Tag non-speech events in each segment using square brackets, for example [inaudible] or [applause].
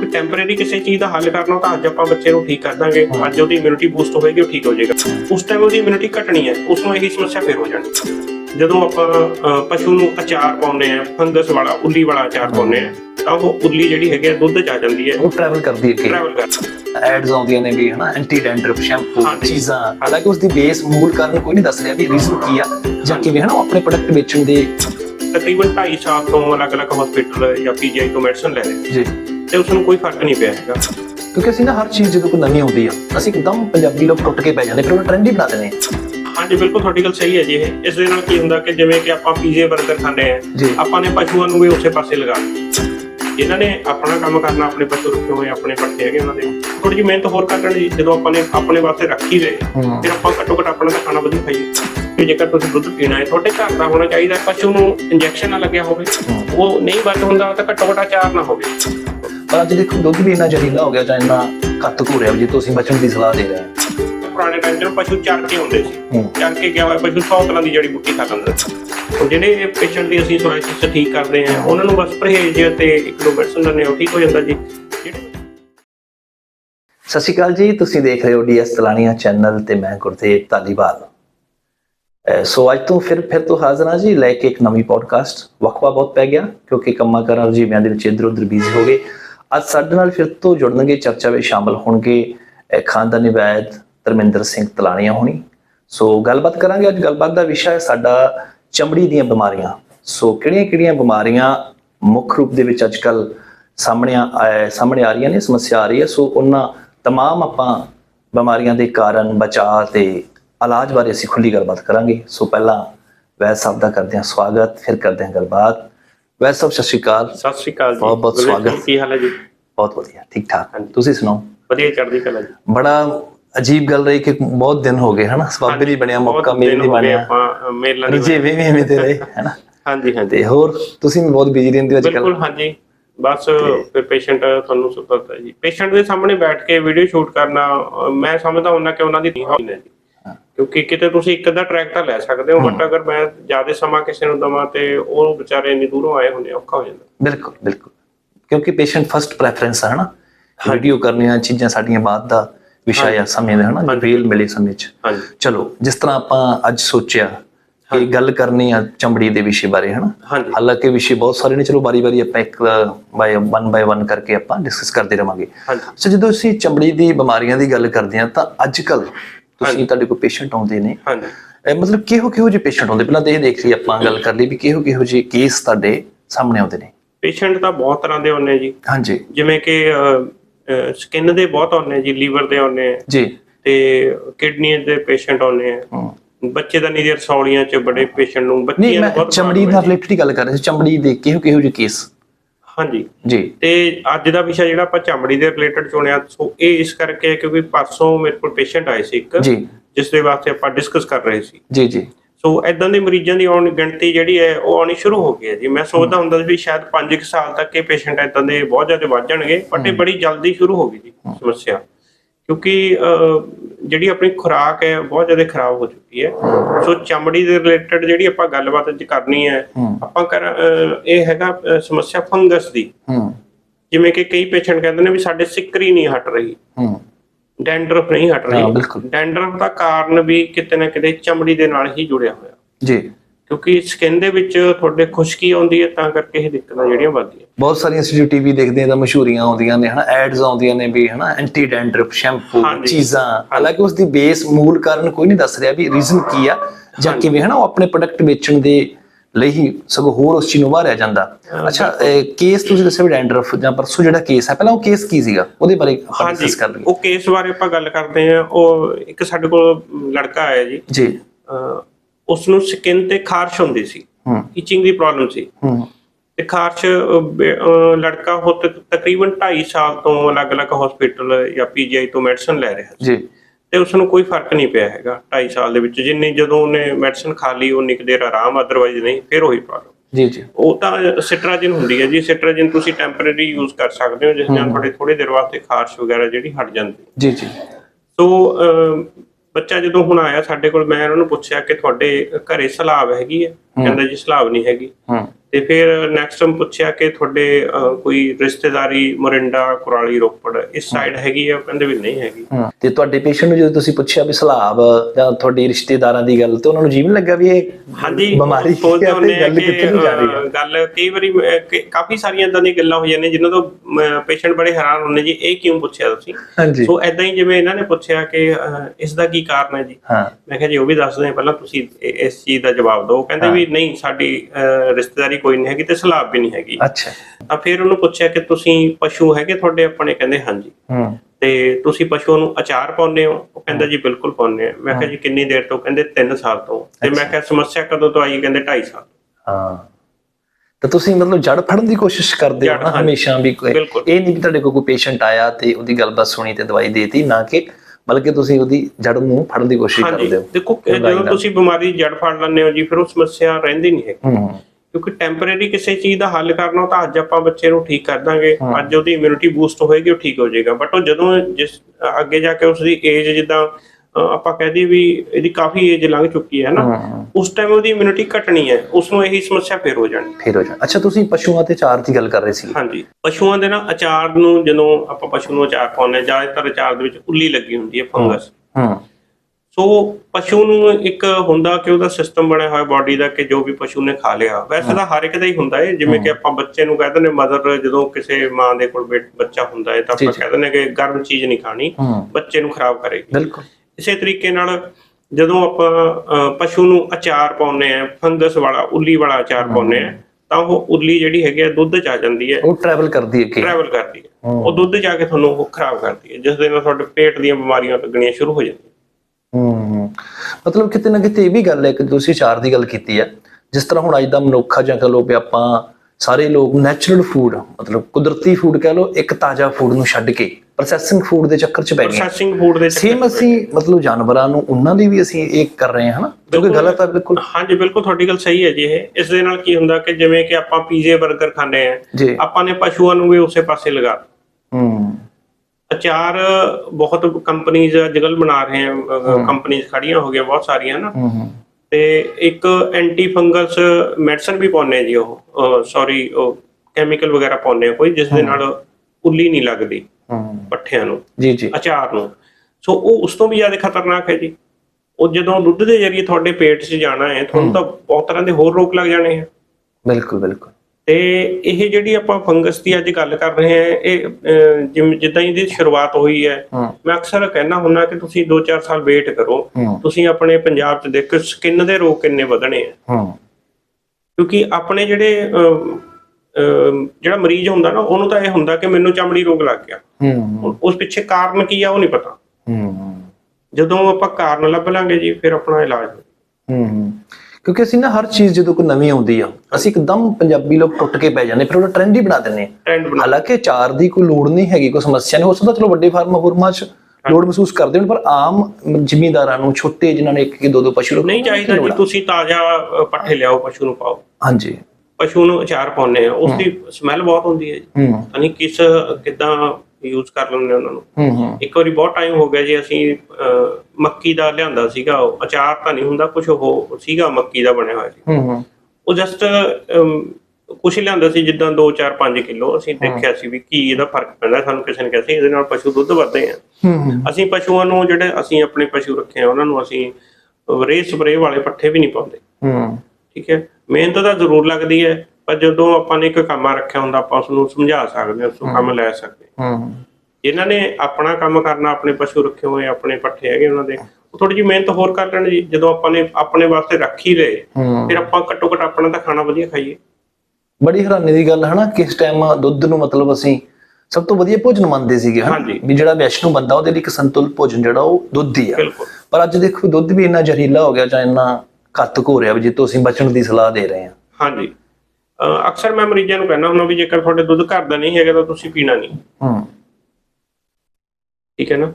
ਕਿਉਂਕਿ ਟੈਂਪਰੇਰੀ ਕਿਸੇ ਚੀਜ਼ ਦਾ ਹੱਲ ਕਰਨਾ ਤਾਂ ਅੱਜ ਆਪਾਂ ਬੱਚੇ ਨੂੰ ਠੀਕ ਕਰ ਦਾਂਗੇ। ਅੱਜ ਉਹਦੀ ਇਮਿਊਨਿਟੀ ਬੂਸਟ ਹੋਏਗੀ ਉਹ ਠੀਕ ਹੋ ਜਾਏਗਾ। ਉਸ ਟਾਈਮ ਉਹਦੀ ਇਮਿਊਨਿਟੀ ਘਟਣੀ ਹੈ ਉਸ ਨੂੰ ਇਹੀ ਸਮੱਸਿਆ ਫਿਰ ਹੋ ਜਾਣੀ। ਜਦੋਂ ਆਪਾਂ ਪਸ਼ੂ ਨੂੰ ਅਚਾਰ ਪਾਉਂਦੇ ਆ ਫੰਗਸ ਵਾਲਾ ਉੱਲੀ ਵਾਲਾ ਅਚਾਰ ਪਾਉਂਦੇ ਆ ਤਾਂ ਉਹ ਉੱਲੀ ਜਿਹੜੀ ਹੈਗੀ ਆ ਦੁੱਧ ਚ ਆ ਜਾਂਦੀ ਹੈ। ਉਹ ਟਰੈਵਲ ਕਰਦੀ ਹੈ ਕਿ ਟਰੈਵਲ ਕਰ ਐਡਸ ਆਉਂਦੀਆਂ ਨੇ ਵੀ ਹਨਾ ਐਂਟੀ ਡੈਂਡਰਫ ਸ਼ੈਂਪੂ। ਚੀਜ਼ਾਂ। ਹਾਲਾਂਕਿ ਉਸ ਦੀ ਬੇਸ ਮੂਲ ਕਾਰਨ ਕੋਈ ਨਹੀਂ ਦੱਸ ਰਿਹਾ ਵੀ ਰੀਜ਼ਨ ਕੀ ਆ। ਜਾਂ ਕਿਵੇਂ ਹਨਾ ਆਪਣੇ ਪ੍ਰੋਡਕਟ ਵੇਚਣ ਦੇ ਤਕਰੀਬਨ 2.5 ਸਾਲ ਤੋਂ ਅਲੱਗ-ਅਲੱਗ ਹਸਪੀਟਲ ਜਾਂ ਪੀਜੀਆਈ ਤੋਂ ਮੈਡੀਸਨ ਲੈ ਰਹੇ ਜੀ। ਤੇ ਉਸ ਨੂੰ ਕੋਈ ਫ਼ਰਕ ਨਹੀਂ ਪਿਆ ਹੈਗਾ। ਕਿਉਂਕਿ ਅਸੀਂ ਨਾ ਹਰ ਚੀਜ਼ ਜਦੋਂ ਕੋਈ ਨਵੀਂ ਆਉਂਦੀ ਆ ਅਸੀਂ ਇੱਕਦਮ ਪੰਜਾਬੀ ਲੋਕ ਟੁੱਟ ਕੇ ਪੈ ਜਾਂਦੇ ਫਿਰ ਉਹ ਟ੍ਰੈਂਡ ਬਣਾ ਦਿੰਦੇ ਆ। ਹਾਂਜੀ ਬਿਲਕੁਲ ਤੁਹਾਡੀ ਗੱਲ ਸਹੀ ਹੈ ਜੀ ਇਹ। ਇਸ ਦੇ ਨਾਲ ਕੀ ਹੁੰਦਾ ਕਿ ਜਿਵੇਂ ਕਿ ਆਪਾਂ ਪੀਜ਼ੇ 버ਗਰ ਖਾਂਦੇ ਆ। ਆਪਾਂ ਨੇ ਪਸ਼ੂਆਂ ਨੂੰ ਵੀ ਉਸੇ ਪਾਸੇ ਲਗਾ ਇਹਨਾਂ ਨੇ ਆਪਣਾ ਕੰਮ ਕਰਨਾ ਆਪਣੇ ਪਸ਼ੂ ਰੱਖੇ ਹੋਏ ਆਪਣੇ ਪੱਠੇ ਹੈਗੇ ਉਹਨਾਂ ਦੇ। ਥੋੜੀ ਜਿਹੀ ਮਿਹਨਤ ਹੋਰ ਕਰਨੀ ਜੀ ਜਦੋਂ ਆਪਾਂ ਨੇ ਆਪਣੇ ਵਾਸਤੇ ਰੱਖੀ ਵੇ ਹੂੰ। ਫਿਰ ਆਪਾਂ ਘੱਟੋ ਘੱਟ ਆਪਣਾ ਤਾਂ ਖਾਣਾ ਵਧੀਆ ਖਾਈਏ। ਤੇ ਜੇਕਰ ਤੁਸੀਂ ਦੁੱਧ ਪੀਣਾ ਹੈ ਤੁਹਾਡੇ ਘਰ ਦਾ ਹੋਣਾ ਚਾਹੀਦਾ ਪਸ਼ੂ ਨੂੰ ਇੰਜੈਕਸ਼ਨ ਨਾ ਲੱਗਿਆ ਹੋਵੇ ਉਹ ਨਹੀਂ ਬੰਦ ਹੁੰਦਾ ਤਾਂ ਘੱਟੋ ਘੱਟ ਚਾਰ ਨਾ ਹੋਵੇ। ਪਰ ਅੱਜ ਦੇਖੋ ਦੁੱਧ ਵੀ ਇੰਨਾ ਜ਼ਹਿਰੀਲਾ ਹੋ ਗਿਆ ਜਾਂ ਇੰਨਾ ਘੱਟ ਹੋ ਰਿਹਾ ਵੀ ਜੇ ਤੁਸੀਂ ਬਚਣ ਦੀ ਸਲਾਹ ਦੇ ਰਹੇ ਹੋ। ਪੁਰਾਣੇ ਟਾਈਮ 'ਚ ਪਸ਼ੂ ਚਰ ਕੇ ਹੁੰਦੇ ਸੀ। ਚਰ ਕੇ ਗਿਆ ਹੋਇਆ ਪਸ਼ੂ 100 ਤਰ੍ਹਾਂ ਦੀ ਜੜੀ ਬੂਟੀ ਖਾ ਲੈਂਦਾ ਸੀ। ਹੁਣ ਜਿਹੜੇ ਪੇਸ਼ੈਂਟ ਦੀ ਅਸੀਂ ਸੋਰਾਇਸਿਸ ਠੀਕ ਕਰਦੇ ਹਾਂ ਉਹਨਾਂ ਨੂੰ ਬਸ ਪਰਹੇਜ਼ ਤੇ ਇੱਕ ਦੋ ਮੈਡੀਸਨ ਹਾਂ ਉਹ ਠੀਕ ਹੋ ਜਾਂਦਾ ਜੀ। ਸਤਿ ਸ਼੍ਰੀ ਅਕਾਲ ਜੀ ਤੁਸੀਂ ਦੇਖ ਰਹੇ ਹੋ ਡੀਐਸ ਤਲਾਣੀਆਂ ਚੈਨਲ ਤੇ ਮੈਂ ਗੁਰਤੇਜ ਧਾਲੀਵਾਲ। ਅਹ ਸੋ ਅੱਜ ਤੋਂ ਫਿਰ ਫਿਰ ਤੋਂ ਹਾਜ਼ਰ ਹਾਂ ਜੀ ਲੈ ਕੇ ਇੱਕ ਨਵੀਂ ਪੋਡਕਾਸਟ ਵਕਫਾ ਬਹੁਤ ਪੈ ਗਿਆ ਕਿਉਂਕਿ ਕੰਮਾਂ ਕਾਰਾਂ ਰੁਝੇਵਿਆਂ ਦੇ ਵਿੱਚ ਇੱਧਰ ਉੱਧਰ ਬਿਜ਼ੀ ਹੋ ਗਏ। ਅੱਜ ਸਾਡੇ ਨਾਲ ਫਿਰ ਤੋਂ ਜੁੜਨਗੇ ਚਰਚਾ ਵਿੱਚ ਸ਼ਾਮਲ ਹੋਣਗੇ ਅਹ ਖਾਨਦਾਨੀ ਵੈਦ ਧਰਮਿੰਦਰ ਸਿੰਘ ਤਲਾਣੀਆਂ ਹੋਣੀ ਸੋ ਗੱਲਬਾਤ ਕਰਾਂਗੇ ਅੱਜ ਗੱਲਬਾਤ ਦਾ ਵਿਸ਼ਾ ਹੈ ਸਾਡਾ ਚਮੜੀ ਦੀਆਂ ਬਿਮਾਰੀਆਂ ਸੋ ਕਿਹੜੀਆਂ-ਕਿਹੜੀਆਂ ਬਿਮਾਰੀਆਂ ਮੁੱਖ ਰੂਪ ਦੇ ਵਿੱਚ ਅੱਜਕੱਲ ਸਾਹਮਣੇ ਆ ਆਏ- ਸਾਹਮਣੇ ਆ ਰਹੀਆਂ ਨੇ ਸਮੱਸਿਆ ਆ ਰਹੀ ਹੈ ਸੋ ਉਹਨਾਂ तमाम ਆਪਾਂ ਬਿਮਾਰੀਆਂ ਦੇ ਕਾਰਨ ਬਚਾਅ ਤੇ ਇਲਾਜ ਬਾਰੇ ਅਸੀਂ ਖੁੱਲੀ ਗੱਲਬਾਤ ਕਰਾਂਗੇ ਸੋ ਪਹਿਲਾਂ ਵੈਦ ਸਾਹਿਬ ਦਾ ਕਰਦੇ ਹਾਂ ਸਵਾਗਤ ਫਿਰ ਕਰਦੇ ਹਾਂ ਗੱਲਬਾਤ ਵੈਦ ਸਾਹਿਬ ਸਤਿ ਸ਼੍ਰੀ ਅਕਾਲ। ਸਤਿ ਸ਼੍ਰੀ ਅਕਾਲ ਜੀ। ਬਹੁਤ- ਬਹੁਤ ਸਵਾਗਤ। ਜੀ, ਕੀ ਹਾਲ ਹੈ ਜੀ? ਬਹੁਤ ਵਧੀਆ ਠੀਕ ਠਾਕ। ਤੁਸੀਂ ਸੁਣਾਓ? ਵਧੀਆ ਚੜ੍ਹਦੀ ਕਲਾ ਜੀ। ਬੜਾ ਅਜੀਬ ਗੱਲ ਰਹੀ ਕਿ ਬਹੁਤ ਦਿਨ ਹੋ ਗਏ ਹਨਾ? ਸਵਾਬੇ ਨਹੀਂ ਬਣਿਆ ਮੌਕਾ ਮੇਲ ਨਹੀਂ ਹੋ ਬਣਿਆ। ਆਪਾਂ ਮੇਲਾ ਨਹੀਂ ਰਜੇ ਵੀ ਐਵੇਂ ਤੇ ਰਹੇ ਹਨਾ? ਹਾਂਜੀ ਹਾਂਜੀ। ਤੇ ਹੋਰ ਤੁਸੀਂ ਵੀ ਬਹੁਤ ਬਿਜ਼ੀ ਰਹਿੰਦੇ ਹੋ ਅੱਜ ਬਿਲਕੁਲ ਹਾਂਜੀ। ਬਸ ਫਿਰ ਪੇਸ਼ੈਂਟ ਤੁਹਾਨੂੰ ਸੁਪਰਤ ਹੈ ਜੀ। ਪੇਸ਼ੈਂਟ ਦੇ ਸਾਹਮਣੇ ਬੈਠ ਕੇ ਵੀਡੀਓ ਸ਼ੂਟ ਕਰਨਾ ਮੈਂ ਸਮਝਦਾ ਹੁੰਦਾ ਕਿ ਉਹਨਾਂ ਦੀ ਨਹੀਂ ਹੋਣੀ ਜੀ ਕਿਉਂਕਿ ਕਿਤੇ ਤੁਸੀਂ ਇੱਕ ਅੱਧਾ ਟਰੈਕ ਤਾਂ ਲੈ ਸਕਦੇ ਹੋ ਬਟ ਅਗਰ ਮੈਂ ਜ਼ਿਆਦਾ ਸਮਾਂ ਕਿਸੇ ਨੂੰ ਦਵਾਂ ਤੇ ਉਹ ਵਿਚਾਰੇ ਇੰਨੀ ਦੂਰੋਂ ਆਏ ਹੁੰਦੇ ਆ, ਔਖਾ ਹੋ ਜਾਂਦਾ। ਬਿਲਕੁਲ ਬਿਲਕੁਲ। ਕਿਉਂਕਿ ਪੇਸ਼ੈਂਟ ਫਸਟ ਪ੍ਰੈਫਰੈਂਸ ਹੈ ਹਨਾ? ਵੀਡੀਓ ਕਰਨੀਆਂ ਚੀਜ਼ਾਂ ਸਾਡੀਆਂ ਬਾਅਦ ਦਾ ਵਿਸ਼ਾ ਆ ਸਮੇਂ ਦਾ ਹਨਾ? ਰੀਲ ਮਿਲੇ ਸਮੇਂ ਚ। ਹਾਂਜੀ। ਚਲੋ ਜਿਸ ਤਰ੍ਹਾਂ ਆਪਾਂ ਅੱਜ ਸੋਚਿਆ ਕਿ ਗੱਲ ਕਰਨੀ ਆ ਚਮੜੀ ਦੇ ਵਿਸ਼ੇ ਬਾਰੇ ਹਨਾ? ਹਾਲਾਂਕਿ ਵਿਸ਼ੇ ਬਹੁਤ ਸਾਰੇ ਨੇ ਚਲੋ ਬਾਰੀ-ਬਾਰੀ ਆਪਾਂ ਇੱਕ ਬਾਈ ਵਨ ਬਾਈ ਵਨ ਕਰਕੇ ਆਪਾਂ ਡਿਸਕਸ ਕਰਦੇ ਰਵਾਂਗੇ। ਅੱਛਾ ਜਦੋਂ ਅਸੀਂ ਚਮੜੀ ਦੀ ਬਿਮਾਰੀਆਂ ਦੀ ਗੱਲ ਕਰਦੇ ਹਾਂ ਤਾਂ ਅੱਜ ਕੱਲ ਤੁਸੀਂ ਤੁਹਾਡੇ ਕੋਲ ਪੇਸ਼ੈਂਟ ਆਉਂਦੇ ਨੇ ਹਾਂਜੀ। ਇਹ ਮਤਲਬ ਕਿਹੋ ਕਿਹੋ ਜਿਹੇ ਪੇਸ਼ੈਂਟ ਆਉਂਦੇ? ਪਹਿਲਾਂ ਤਾਂ ਇਹ ਦੇਖ ਲਈ ਆਪਾਂ ਗੱਲ ਕਰ ਲਈ ਵੀ ਕਿਹੋ ਕਿਹੋ ਜਿਹੇ ਕੇਸ ਤੁਹਾਡੇ ਸਾਹਮਣੇ ਆਉਂਦੇ ਨੇ। ਪੇਸ਼ੈਂਟ ਤਾਂ ਬਹੁਤ ਤਰ੍ਹਾਂ ਦੇ ਹੁੰਦੇ ਜੀ। ਹਾਂਜੀ। ਜਿਵੇਂ ਕਿ ਸਕਿਨ ਦੇ ਬਹੁਤ ਆਉਂਦੇ ਜੀ ਲੀਵਰ ਦੇ ਆਉਂਦੇ ਆ। ਜੀ। ਤੇ ਕਿਡਨੀ ਦੇ ਪੇਸ਼ੈਂਟ ਆਉਂਦੇ ਆ। ਬੱਚੇ ਦਾ ਨਹੀਂ ਰਸੌਲੀਆਂ ਚ ਬੜੇ ਪੇਸ਼ੈਂਟ ਨੂੰ ਬੱਚਿਆਂ ਨੂੰ ਬਹੁਤ ਚਮੜੀ ਨਾਲ ਰਿਲੇਟਡ ਗੱਲ ਕਰ ਰਿਹਾ ਸੀ ਚਮੜੀ ਦੇ ਕਿਹੋ ਕਿਹੋ ਜਿਹੇ ਕੇਸ ਹਾਂਜੀ। ਜੀ। ਤੇ ਅੱਜ ਦਾ ਵਿਸ਼ਾ ਜਿਹੜਾ ਆਪਾਂ ਚਮੜੀ ਦੇ ਰਿਲੇਟਡ ਚੁਣਿਆ ਸੋ ਇਹ ਇਸ ਕਰਕੇ ਕਿਉਂਕਿ ਪਰਸੋਂ ਮੇਰੇ ਕੋਲ ਪੇਸ਼ੈਂਟ ਆਏ ਸੀ ਇੱਕ ਜੀ। ਜਿਸ ਦੇ ਵਾਸਤੇ ਆਪਾਂ ਡਿਸਕਸ ਕਰ ਰਹੇ ਸੀ। ਜੀ ਜੀ। ਸੋ ਐਦਾਂ ਦੇ ਮਰੀਜ਼ਾਂ ਦੀ ਆਉਣ ਗਿਣਤੀ ਜਿਹੜੀ ਹੈ ਉਹ ਆਉਣੀ ਸ਼ੁਰੂ ਹੋ ਗਈ ਹੈ ਜੀ। ਮੈਂ ਸੋਚਦਾ ਹੁੰਦਾ ਸੀ ਵੀ ਸ਼ਾਇਦ 5 ਸਾਲ ਤੱਕ ਇਹ ਪੇਸ਼ੈਂਟ ਐਦਾਂ ਦੇ ਬਹੁਤ ਜ਼ਿਆਦਾ ਵੱਧ ਜਾਣਗੇ ਬਟ ਇਹ ਬੜੀ ਜਲਦੀ ਸ਼ੁਰੂ ਹੋ ਗਈ ਜੀ ਸਮੱਸਿਆ। ਕਿਉਂਕਿ ਜਿਹੜੀ ਆਪਣੀ ਖੁਰਾਕ ਹੈ ਬਹੁਤ ਜ਼ਿਆਦਾ ਖਰਾਬ ਹੋ ਚੁੱਕੀ ਹੈ। ਸੋ ਚਮੜੀ ਦੇ ਰਿਲੇਟਡ ਜਿਹੜੀ ਆਪਾਂ ਗੱਲਬਾਤ ਅੱਜ ਕਰਨੀ ਹੈ ਆਪਾਂ ਇਹ ਹੈਗਾ ਸਮੱਸਿਆ ਫੰਗਸ ਦੀ। ਜਿਵੇਂ ਕਿ ਕਈ ਪੇਸ਼ੈਂਟ ਕਹਿੰਦੇ ਨੇ ਵੀ ਸਾਡੇ ਸਿੱਕਰੀ ਨਹੀਂ ਹਟ ਰਹੀ। ਡੈਂਡਰਫ ਨਹੀਂ ਹਟ ਰਹੀ। ਡੈਂਡਰਫ ਦਾ ਕਾਰਨ ਵੀ ਕਿਤੇ ਨਾ ਕਿਤੇ ਚਮੜੀ ਦੇ ਨਾਲ ਹੀ ਜੁੜਿਆ ਹੋਇਆ। ਜੀ। ਕਿਉਂਕਿ ਸਕਿਨ ਦੇ ਵਿੱਚ ਤੁਹਾਡੇ ਖੁਸ਼ਕੀ ਆਉਂਦੀ ਹੈ ਤਾਂ ਕਰਕੇ ਇਹ ਦਿੱਕਤਾਂ ਜਿਹੜੀਆਂ ਵੱਧਦੀਆਂ। ਬਹੁਤ ਸਾਰੀਆਂ ਅਸੀਂ ਟੀਵੀ ਦੇਖਦੇ ਹਾਂ ਤਾਂ ਮਸ਼ਹੂਰੀਆਂ ਆਉਂਦੀਆਂ ਨੇ ਹਨਾ ਐਡਸ ਆਉਂਦੀਆਂ ਨੇ ਵੀ ਹਨਾ ਐਂਟੀ ਡੈਂਡਰਫ ਸ਼ੈਂਪੂ। ਚੀਜ਼ਾਂ। ਹਾਲਾਂਕਿ ਉਸ ਦੀ ਬੇਸ ਮੂਲ ਕਾਰਨ ਕੋਈ ਨਹੀਂ ਦੱਸ ਰਿਹਾ ਵੀ ਰੀਜ਼ਨ ਕੀ ਆ ਜਾਂ ਕਿਵੇਂ ਹਨਾ ਉਹ ਆਪਣੇ ਪ੍ਰੋਡਕਟ ਵੇਚਣ ਦੇ ਲਈ ਹੀ ਸਗੋਂ ਹੋਰ ਉਸ ਚੀਜ਼ ਨੂੰ ਵਾਰਿਆ ਜਾਂਦਾ। ਅੱਛਾ ਕੇਸ ਤੁਸੀਂ ਦੱਸਿਆ ਵੀ ਡੈਂਡਰਫ ਜਾਂ ਪਰਸੋਂ ਜਿਹੜਾ ਕੇਸ ਹੈ ਪਹਿਲਾਂ ਉਹ ਕੇਸ ਕੀ ਸੀਗਾ? ਉਹਦੇ ਬਾਰੇ ਆਪਾਂ ਡਿਸਕਸ ਕਰ ਲਈਏ। ਉਹ ਕੇਸ ਬਾਰੇ ਆਪਾਂ ਗੱਲ ਕਰਦੇ ਹਾਂ। ਉਹ ਇੱਕ ਸਾਡੇ ਕੋਲ ਲੜਕਾ ਆਇਆ ਜੀ। ਜੀ। ਉਸ ਨੂੰ ਸਕਿਨ ਤੇ ਖਾਰਸ਼ ਹੁੰਦੀ ਸੀ ਇਚਿੰਗ ਦੀ ਪ੍ਰੋਬਲਮ ਸੀ। ਤੇ ਖਾਰਸ਼ ਲੜਕਾ ਹੋ ਤਕ- ਤਕਰੀਬਨ 2.5 ਸਾਲ ਤੋਂ ਅਲੱਗ-ਅਲੱਗ ਹਸਪੀਟਲ ਜਾਂ ਪੀਜੀਆਈ ਤੋਂ ਮੈਡੀਸਨ ਲੈ ਰਿਹਾ ਸੀ। ਜੀ। ਤੇ ਉਸ ਨੂੰ ਕੋਈ ਫ਼ਰਕ ਨਹੀਂ ਪਿਆ ਹੈਗਾ 2.5 ਸਾਲ ਦੇ ਵਿੱਚ। ਜਿੰਨੀ ਜਦੋਂ ਉਹਨੇ ਮੈਡੀਸਨ ਖਾ ਲਈ ਉਹ ਨਿਕ ਦੇਰ ਆਰਾਮ ਅਦਰਵਾਈਜ਼ ਨਹੀਂ ਫਿਰ ਉਹੀ ਪ੍ਰੋਬਲਮ ਜੀ ਜੀ। ਉਹ ਤਾਂ ਸਿਟਰਾਜਿਨ ਹੁੰਦੀ ਹੈ ਜੀ। ਸਿਟਰਾਜਿਨ ਤੁਸੀਂ ਟੈਂਪਰੇਰੀ ਯੂਜ਼ ਕਰ ਸਕਦੇ ਹੋ ਜਿਸ ਨਾਲ ਤੁਹਾਡੇ ਥੋੜੇ ਦੇਰ ਵਾਸਤੇ ਖਾਰਸ਼ ਵਗੈਰਾ ਜਿਹੜੀ ਹਟ ਜਾਂਦੀ ਜੀ ਜੀ। ਸੋ ਬੱਚਾ ਜਦੋਂ ਹੁਣ ਆਇਆ ਸਾਡੇ ਕੋਲ, ਮੈਂ ਉਹਨਾਂ ਨੂੰ ਪੁੱਛਿਆ ਕਿ ਤੁਹਾਡੇ ਘਰੇ ਸਲਾਬ ਹੈਗੀ ਹੈ? ਕਹਿੰਦਾ ਜੀ ਸਲਾਬ ਨਹੀਂ ਹੈਗੀ। ਹੂੰ। ਤੇ ਫਿਰ ਨੈਕਸਟ ਟਾਈਮ ਪੁੱਛਿਆ ਕਿ ਤੁਹਾਡੇ ਕੋਈ ਰਿਸ਼ਤੇਦਾਰੀ ਮੋਰਿੰਡਾ ਕੁਰਾਲੀ ਰੋਪੜ ਇਸ ਸਾਈਡ ਹੈਗੀ ਆ? ਕਹਿੰਦੇ ਵੀ ਨਹੀਂ ਹੈਗੀ। ਹੂੰ। ਤੇ ਤੁਹਾਡੇ ਪੇਸ਼ੈਂਟ ਨੂੰ ਜਦੋਂ ਤੁਸੀਂ ਪੁੱਛਿਆ ਵੀ ਸਲਾਬ ਜਾਂ ਤੁਹਾਡੀ ਰਿਸ਼ਤੇਦਾਰਾਂ ਦੀ ਗੱਲ ਤੇ ਉਹਨਾਂ ਨੂੰ ਜੀਵਨ ਲੱਗਾ ਵੀ ਇਹ ਹਾਂਜੀ ਬਿਮਾਰੀ ਸੋਚਦੇ ਹੈ ਹੁੰਦੇ ਆ ਗੱਲ ਕਿ ਕਿੱਥੇ ਨੂੰ ਜਾ ਰਹੀ? ਹੈ ਅਹ, ਗੱਲ ਕਈ ਵਾਰੀ ਕਾਫੀ ਸਾਰੀਆਂ ਇਦਾਂ ਦੀਆਂ ਗੱਲਾਂ ਹੋਈਆਂ ਨੇ ਜਿਨ੍ਹਾਂ ਤੋਂ ਪੇਸ਼ੈਂਟ ਬੜੇ ਹੈਰਾਨ ਹੁੰਦੇ ਜੀ ਇਹ ਕਿਉਂ ਪੁੱਛਿਆ ਤੁਸੀਂ? ਹਾਂਜੀ। ਸੋ ਐਦਾਂ ਹੀ ਜਿਵੇਂ ਇਹਨਾਂ ਨੇ ਪੁੱਛਿਆ ਕਿ ਇਸ ਦਾ ਕੀ ਕਾਰਨ ਹੈ ਜੀ? ਹਾਂ। ਮੈਂ ਕਿਹਾ ਜੀ ਉਹ ਵੀ ਦੱਸਦੇ ਆ ਪਹਿਲਾਂ ਤੁਸੀਂ ਇਸ ਚੀਜ਼ ਦਾ ਜਵਾਬ ਦਿਓ। ਕਹਿੰਦੇ ਵੀ ਨਹੀਂ ਸਾਡੀ ਰਿਸ਼ਤੇਦਾਰੀ ਕੋਈ ਨਹੀਂ ਹੈਗੀ ਤੇ ਸਲਾਬ ਵੀ ਨਹੀਂ ਹੈਗੀ। ਅੱਛਾ। ਤਾਂ ਫਿਰ ਉਹਨੂੰ ਪੁੱਛਿਆ ਕਿ ਤੁਸੀਂ ਪਸ਼ੂ ਹੈਗੇ ਤੁਹਾਡੇ ਆਪਣੇ? ਕਹਿੰਦੇ ਹਾਂਜੀ। ਹੂੰ। ਤੇ ਤੁਸੀਂ ਪਸ਼ੂਆਂ ਨੂੰ ਅਚਾਰ ਪਾਉਂਦੇ ਹੋ? ਉਹ ਕਹਿੰਦਾ ਜੀ ਬਿਲਕੁਲ ਪਾਉਂਦੇ ਆ ਮੈਂ ਕਿਹਾ ਜੀ ਕਿੰਨੀ ਦੇਰ ਤੋਂ? ਕਹਿੰਦੇ 3 ਸਾਲ ਤੋਂ। ਤੇ ਮੈਂ ਕਿਹਾ ਸਮੱਸਿਆ ਕਦੋਂ ਤੋਂ ਆਈ? ਕਹਿੰਦੇ 2.5 ਸਾਲ ਹਾਂ। ਤਾਂ ਤੁਸੀਂ ਮਤਲਬ ਜੜ ਫੜਨ ਦੀ ਕੋਸ਼ਿਸ਼ ਕਰਦੇ ਹੋ ਨਾ। ਹਮੇਸ਼ਾ ਵੀ। ਇਹ ਨਹੀਂ ਵੀ ਤੁਹਾਡੇ ਕੋਲ ਕੋਈ ਪੇਸ਼ੈਂਟ ਆਇਆ ਤੇ ਉਹਦੀ ਗੱਲਬਾਤ ਸੁਣੀ ਤੇ ਦਵਾਈ ਦੇਤੀ ਨਾ ਕਿ ਬਲਕਿ ਤੁਸੀਂ ਉਹਦੀ ਜੜ ਨੂੰ ਫੜਨ ਦੀ ਕੋਸ਼ਿਸ਼ ਕਰਦੇ ਹੋ। ਦੇਖੋ ਜਦੋਂ ਤੁਸੀਂ ਬਿਮਾਰੀ ਜੜ ਫੜ ਲੈਂਦੇ ਹੋ ਜੀ ਫਿਰ ਉਹ ਸਮੱਸਿਆ ਰਹਿੰਦੀ ਨਹੀਂ ਹੈ। ਕਿਉਂਕਿ ਟੈਂਪਰੇਰੀ ਕਿਸੇ ਚੀਜ਼ ਦਾ ਹੱਲ ਕਰਨਾ ਤਾਂ ਅੱਜ ਆਪਾਂ ਬੱਚੇ ਨੂੰ ਠੀਕ ਕਰ ਦਾਂਗੇ। ਅੱਜ ਉਹਦੀ ਇਮਿਊਨਿਟੀ ਬੂਸਟ ਹੋਏਗੀ ਉਹ ਠੀਕ ਹੋ ਜਾਏਗਾ। ਬਟ ਉਹ ਜਦੋਂ ਜਿਸ ਅੱਗੇ ਜਾ ਕੇ ਉਸ ਦੀ ਏਜ ਜਿੱਦਾਂ ਆਪਾਂ ਕਹਦੇ ਵੀ ਇਹਦੀ ਕਾਫੀ ਏਜ ਲੰਘ ਚੁੱਕੀ ਹੈ ਨਾ। ਉਸ ਟਾਈਮ ਉਹਦੀ ਇਮਿਊਨਿਟੀ ਘਟਣੀ ਹੈ ਉਸ ਨੂੰ ਇਹੀ ਸਮੱਸਿਆ ਫੇਰ ਹੋ ਜਾਣੀ। ਫਿਰ ਹੋ ਜਾ ਅੱਛਾ ਤੁਸੀਂ ਪਸ਼ੂਆਂ ਤੇ ਚਾਰ ਦੀ ਗੱਲ ਕਰ ਰਹੇ ਸੀ। ਹਾਂਜੀ। ਪਸ਼ੂਆਂ ਦੇ ਨਾ ਅਚਾਰ ਨੂੰ ਜਦੋਂ ਆਪਾਂ ਪਸ਼ੂ ਨੂੰ ਅਚਾਰ ਪਾਉਂਦੇ ਜ਼ਿਆਦਾਤਰ ਅਚਾਰ ਦੇ ਵਿੱਚ ਉੱਲੀ ਲੱਗੀ ਹੁੰਦੀ ਹੈ ਫੰਗਸ। ਹੂੰ। ਸੋ ਪਸ਼ੂ ਨੂੰ ਇੱਕ ਹੁੰਦਾ ਕਿ ਉਹਦਾ ਸਿਸਟਮ ਬਣਿਆ ਹੋਇਆ ਬਾਡੀ ਦਾ ਕਿ ਜੋ ਵੀ ਪਸ਼ੂ ਨੇ ਖਾ ਲਿਆ। ਵੈਸੇ ਤਾਂ ਹਰ ਇੱਕ ਦਾ ਹੀ ਹੁੰਦਾ ਹੈ ਜਿਵੇਂ ਕਿ ਆਪਾਂ ਬੱਚੇ ਨੂੰ ਕਹਿੰਦੇ ਨੇ ਮਦਰ ਜਦੋਂ ਕਿਸੇ ਮਾਂ ਦੇ ਕੋਲ ਬੱਚਾ ਹੁੰਦਾ ਹੈ ਤਾਂ ਆਪਾਂ ਕਹਿੰਦੇ ਨੇ ਕਿ ਗਰਮ ਚੀਜ਼ ਨਹੀਂ ਖਾਣੀ ਬੱਚੇ ਨੂੰ ਖਰਾਬ ਕਰੇਗੀ। ਬਿਲਕੁਲ। ਇਸੇ ਤਰੀਕੇ ਨਾਲ ਜਦੋਂ ਆਪਾਂ ਪਸ਼ੂ ਨੂੰ ਅਚਾਰ ਪਾਉਂਦੇ ਆ ਫੰਗਸ ਵਾਲਾ ਉੱਲੀ ਵਾਲਾ ਅਚਾਰ ਪਾਉਂਦੇ ਆ ਤਾਂ ਉਹ ਉੱਲੀ ਜਿਹੜੀ ਹੈਗੀ ਆ ਦੁੱਧ ਚ ਆ ਜਾਂਦੀ ਹੈ। ਉਹ ਟਰੈਵਲ ਕਰਦੀ ਹੈ ਕਿ ਟਰੈਵਲ ਕਰਦੀ ਹੈ। ਉਹ ਦੁੱਧ ਜਾ ਕੇ ਤੁਹਾਨੂੰ ਉਹ ਖਰਾਬ ਕਰਦੀ ਹੈ ਜਿਸ ਦੇ ਨਾਲ ਤੁਹਾਡੇ ਪੇਟ ਦੀਆਂ ਬਿਮਾਰੀਆਂ ਲੱਗਣੀਆਂ ਸ਼ੁਰੂ ਹੋ ਜਾਂਦੀਆਂ। ਹੂੰ ਮਤਲਬ ਕਿਤੇ ਨਾ ਕਿਤੇ ਇਹ ਵੀ ਗੱਲ ਹੈ ਕਿ ਤੁਸੀਂ ਚਾਰ ਦੀ ਗੱਲ ਕੀਤੀ ਹੈ। ਜਿਸ ਤਰ੍ਹਾਂ ਹੁਣ ਅੱਜ ਦਾ ਮਨੁੱਖ ਆ ਜਾਂ ਕਹ ਲੋ ਵੀ ਆਪਾਂ ਸਾਰੇ ਲੋਕ ਨੈਚੁਰਲ ਫੂਡ ਮਤਲਬ ਕੁਦਰਤੀ ਫੂਡ ਕਹ ਲੋ ਇੱਕ ਤਾਜ਼ਾ ਫੂਡ ਨੂੰ ਛੱਡ ਕੇ ਪ੍ਰੋਸੈਸਿੰਗ ਫੂਡ ਦੇ ਚੱਕਰ 'ਚ ਪੈ ਗਏ ਪ੍ਰੋਸੈਸਿੰਗ ਫੂਡ ਦੇ ਸੇਮ ਅਸੀਂ ਮਤਲਬ ਜਾਨਵਰਾਂ ਨੂੰ ਉਹਨਾਂ ਲਈ ਵੀ ਅਸੀਂ ਇਹ ਕਰ ਰਹੇ ਹਾਂ ਹਨਾ? ਜੋ ਕਿ ਗਲਤ ਹੈ ਬਿਲਕੁਲ। ਹਾਂਜੀ ਬਿਲਕੁਲ ਤੁਹਾਡੀ ਗੱਲ ਸਹੀ ਹੈ ਜੀ ਇਹ। ਇਸ ਦੇ ਨਾਲ ਕੀ ਹੁੰਦਾ ਕਿ ਜਿਵੇਂ ਕਿ ਆਪਾਂ ਪੀਜ਼ੇ 버ਗਰ ਖਾਂਦੇ ਆ ਆਪਾਂ ਨੇ ਪਸ਼ੂਆਂ ਨੂੰ ਵੀ ਉਸੇ ਪਾਸੇ ਲਗਾ। ਹੂੰ। ਅਚਾਰ ਬਹੁਤ ਕੰਪਨੀਆਂ ਅੱਜਕੱਲ ਬਣਾ ਰਹੇ ਆ ਕੰਪਨੀਆਂ ਖੜੀਆਂ ਹੋ ਗਈਆਂ ਬਹੁਤ ਸਾਰੀਆਂ ਨਾ ਹੂੰ ਹੂੰ। ਤੇ ਇੱਕ ਐਂਟੀ ਫੰਗਸ ਮੈਡੀਸਨ ਵੀ ਪਾਉਂਦੇ ਆ ਜੀ ਉਹ ਸੌਰੀ ਉਹ ਕੈਮੀਕਲ ਵਗੈਰਾ ਪਾਉਂਦੇ ਆ ਕੋਈ ਜਿਸ ਦੇ ਨਾਲ ਉੱਲੀ ਨਹੀਂ ਲੱਗਦੀ ਹੂੰ। ਪੱਠਿਆਂ ਨੂੰ ਜੀ ਜੀ। ਅਚਾਰ ਨੂੰ। ਸੋ ਉਹ ਉਸ ਤੋਂ ਵੀ ਜ਼ਿਆਦਾ ਖਤਰਨਾਕ ਹੈ ਜੀ। ਉਹ ਜਦੋਂ ਦੁੱਧ ਦੇ ਜ਼ਰੀਏ ਤੁਹਾਡੇ ਪੇਟ 'ਚ ਜਾਣਾ ਹੈ ਤੁਹਾਨੂੰ ਤਾਂ ਬਹੁਤ ਤਰ੍ਹਾਂ ਦੇ ਹੋਰ ਰੋਗ ਲੱਗ ਜਾਣੇ ਆ। ਬਿਲਕੁਲ ਬਿਲਕੁਲ। ਤੇ ਇਹ ਜਿਹੜੀ ਆਪਾਂ ਫੰਗਸ ਦੀ ਅੱਜ ਗੱਲ ਕਰ ਰਹੇ ਹਾਂ ਇਹ ਜਿਵੇਂ ਜਿੱਦਾਂ ਇਹਦੀ ਸ਼ੁਰੂਆਤ ਹੋਈ ਹੈ ਮੈਂ ਅਕਸਰ ਕਹਿਣਾ ਹੁੰਦਾ ਕਿ ਤੁਸੀਂ 2-4 ਸਾਲ ਵੇਟ ਕਰੋ। ਤੁਸੀਂ ਆਪਣੇ ਪੰਜਾਬ 'ਚ ਦੇਖੋ ਸਕਿਨ ਦੇ ਰੋਗ ਕਿੰਨੇ ਵਧਣੇ ਆ। ਕਿਉਂਕਿ ਆਪਣੇ ਜਿਹੜੇ ਜਿਹੜਾ ਮਰੀਜ਼ ਹੁੰਦਾ ਨਾ ਉਹਨੂੰ ਤਾਂ ਇਹ ਹੁੰਦਾ ਕਿ ਮੈਨੂੰ ਚਮੜੀ ਰੋਗ ਲੱਗ ਗਿਆ। ਉਸ ਪਿੱਛੇ ਕਾਰਨ ਕੀ ਆ ਉਹ ਨਹੀਂ ਪਤਾ। ਜਦੋਂ ਆਪਾਂ ਕਾਰਨ ਲੱਭ ਲਾਂਗੇ ਜੀ ਫਿਰ ਆਪਣਾ ਇਲਾਜ ਹੋ ਹੂੰ। ਕਿਉਂਕਿ ਅਸੀਂ ਨਾ ਹਰ ਚੀਜ਼ ਜਦੋਂ ਕੋਈ ਨਵੀਂ ਆਉਂਦੀ ਆ ਅਸੀਂ ਇੱਕਦਮ ਪੰਜਾਬੀ ਲੋਕ ਟੁੱਟ ਕੇ ਪੈ ਜਾਂਦੇ ਫਿਰ ਉਹਦਾ ਟ੍ਰੈਂਡ ਹੀ ਬਣਾ ਦਿੰਦੇ ਆ। ਹਾਲਾਂਕਿ ਚਾਰ ਦੀ ਕੋਈ ਲੋੜ ਨਹੀਂ ਹੈਗੀ ਕੋਈ ਸਮੱਸਿਆ ਨਹੀਂ ਹੋ ਸਕਦਾ ਚਲੋ ਵੱਡੇ ਫਾਰਮ ਫੁਰਮਾਂ 'ਚ ਲੋੜ ਮਹਿਸੂਸ ਕਰਦੇ ਹੋਣ ਪਰ ਆਮ ਜ਼ਿਮੀਂਦਾਰਾਂ ਨੂੰ ਛੋਟੇ ਜਿਨ੍ਹਾਂ ਨੇ ਇੱਕ ਇੱਕ ਦੋ ਦੋ ਪਸ਼ੂ ਰੱਖੇ ਨਹੀਂ ਚਾਹੀਦਾ ਜੀ ਤੁਸੀਂ ਤਾਜ਼ਾ ਪੱਠੇ ਲਿਆਓ ਪਸ਼ੂ ਨੂੰ ਪਾਓ। ਹਾਂਜੀ। ਪਸ਼ੂ ਨੂੰ ਅਚਾਰ ਪਾਉਂਦੇ ਆ ਉਸ ਦੀ ਸਮੈਲ ਬਹੁਤ ਹੁੰਦੀ ਹੈ ਜੀ। ਪਤਾ ਨਹੀਂ ਕਿਸ ਕਿਦਾਂ ਯੂਜ਼ ਕਰ ਲੈਂਦੇ ਉਹਨਾਂ ਨੂੰ। ਹੂੰ ਹੂੰ। ਇੱਕ ਵਾਰੀ ਬਹੁਤ ਟਾਈਮ ਹੋ ਗਿਆ ਜੀ ਅਸੀਂ ਮੱਕੀ ਦਾ ਲਿਆਂਦਾ ਸੀਗਾ ਉਹ ਅਚਾਰ ਤਾਂ ਨਹੀਂ ਹੁੰਦਾ ਕੁਝ ਉਹ ਸੀਗਾ ਮੱਕੀ ਦਾ ਬਣਿਆ ਹੋਇਆ ਹੂੰ ਹੂੰ। ਉਹ ਜਸਟ ਕੁਛ ਹੀ ਲਿਆਂਦਾ ਸੀ ਜਿੱਦਾਂ 2 4 5 ਕਿਲੋ ਅਸੀਂ ਦੇਖਿਆ ਸੀ ਵੀ ਕੀ ਇਹਦਾ ਫ਼ਰਕ ਪੈਂਦਾ ਸਾਨੂੰ ਕਿਸੇ ਨੇ ਕਿਹਾ ਸੀ ਇਹਦੇ ਨਾਲ ਪਸ਼ੂ ਦੁੱਧ ਵੱਧਦੇ ਆ। ਹੂੰ ਹੂੰ। ਅਸੀਂ ਪਸ਼ੂਆਂ ਨੂੰ ਜਿਹੜੇ ਅਸੀਂ ਆਪਣੇ ਪਸ਼ੂ ਰੱਖੇ ਆ ਉਹਨਾਂ ਨੂੰ ਅਸੀਂ ਰੇ ਸਪਰੇ ਵਾਲੇ ਪੱਠੇ ਵੀ ਨਹੀਂ ਪਾਉਂਦੇ। ਹੂੰ। ਠੀਕ ਹੈ? ਮਿਹਨਤ ਤਾਂ ਜ਼ਰੂਰ ਲੱਗਦੀ ਹੈ ਪਰ ਜਦੋਂ ਆਪਾਂ ਨੇ ਇੱਕ ਕੰਮ ਰੱਖਿਆ ਹੁੰਦਾ ਆਪਾਂ ਉਸ ਨੂੰ ਸਮਝਾ ਸਕਦੇ ਹਾਂ ਉਸ ਤੋਂ ਕੰਮ ਲੈ ਸਕਦੇ ਹਾਂ। ਹੂੰ ਜਿਨ੍ਹਾਂ ਨੇ ਆਪਣਾ ਕੰਮ ਕਰਨਾ ਆਪਣੇ ਪਸ਼ੂ ਰੱਖੇ ਹੋਏ ਆਪਣੇ ਪੱਠੇ ਹੈਗੇ ਉਹਨਾਂ ਦੇ ਉਹ ਥੋੜੀ ਜਿਹੀ ਮਿਹਨਤ ਹੋਰ ਕਰ ਲੈਣ ਜੀ। ਜਦੋਂ ਆਪਾਂ ਨੇ ਆਪਣੇ ਵਾਸਤੇ ਰੱਖ ਹੀ ਲਏ ਹੂੰ। ਫਿਰ ਆਪਾਂ ਘੱਟੋ ਘੱਟ ਆਪਣਾ ਤਾਂ ਖਾਣਾ ਵਧੀਆ ਖਾਈਏ। ਬੜੀ ਹੈਰਾਨੀ ਦੀ ਗੱਲ ਹੈ ਨਾ ਕਿਸ ਟਾਈਮ ਦੁੱਧ ਨੂੰ ਮਤਲਬ ਅਸੀਂ ਸਭ ਤੋਂ ਵਧੀਆ ਭੋਜਨ ਮੰਨਦੇ ਸੀਗੇ? ਹਾਂਜੀ। ਵੀ ਜਿਹੜਾ ਵੈਸ਼ਨੂ ਬੰਦਾ ਉਹਦੇ ਲਈ ਇੱਕ ਸੰਤੁਲਿਤ ਭੋਜਨ ਜਿਹੜਾ ਉਹ ਦੁੱਧ ਹੀ ਆ। ਪਰ ਅੱਜ ਦੇਖੋ ਦੁੱਧ ਵੀ ਇੰਨਾ ਜ਼ਹਿਰੀਲਾ ਹੋ ਗਿਆ ਜਾਂ ਇੰਨਾ ਘਾਤਕ ਹੋ ਰਿਹਾ ਵੀ ਜਿੱਤੋਂ ਅਸੀਂ ਬਚਣ ਦੀ ਸਲਾਹ ਦੇ ਰਹੇ ਹਾਂ। ਹਾਂਜੀ। ਅਕਸਰ ਮੈਂ ਮਰੀਜ਼ਾਂ ਨੂੰ ਕਹਿੰਦਾ ਹੁੰਦਾ ਵੀ ਜੇਕਰ ਤੁਹਾਡੇ ਦੁੱਧ ਘਰ ਦਾ ਨਹੀਂ ਹੈਗਾ ਤਾਂ ਤੁਸੀਂ ਪੀਣਾ ਨਹੀਂ। ਹੂੰ। ਠੀਕ ਹੈ ਨਾ?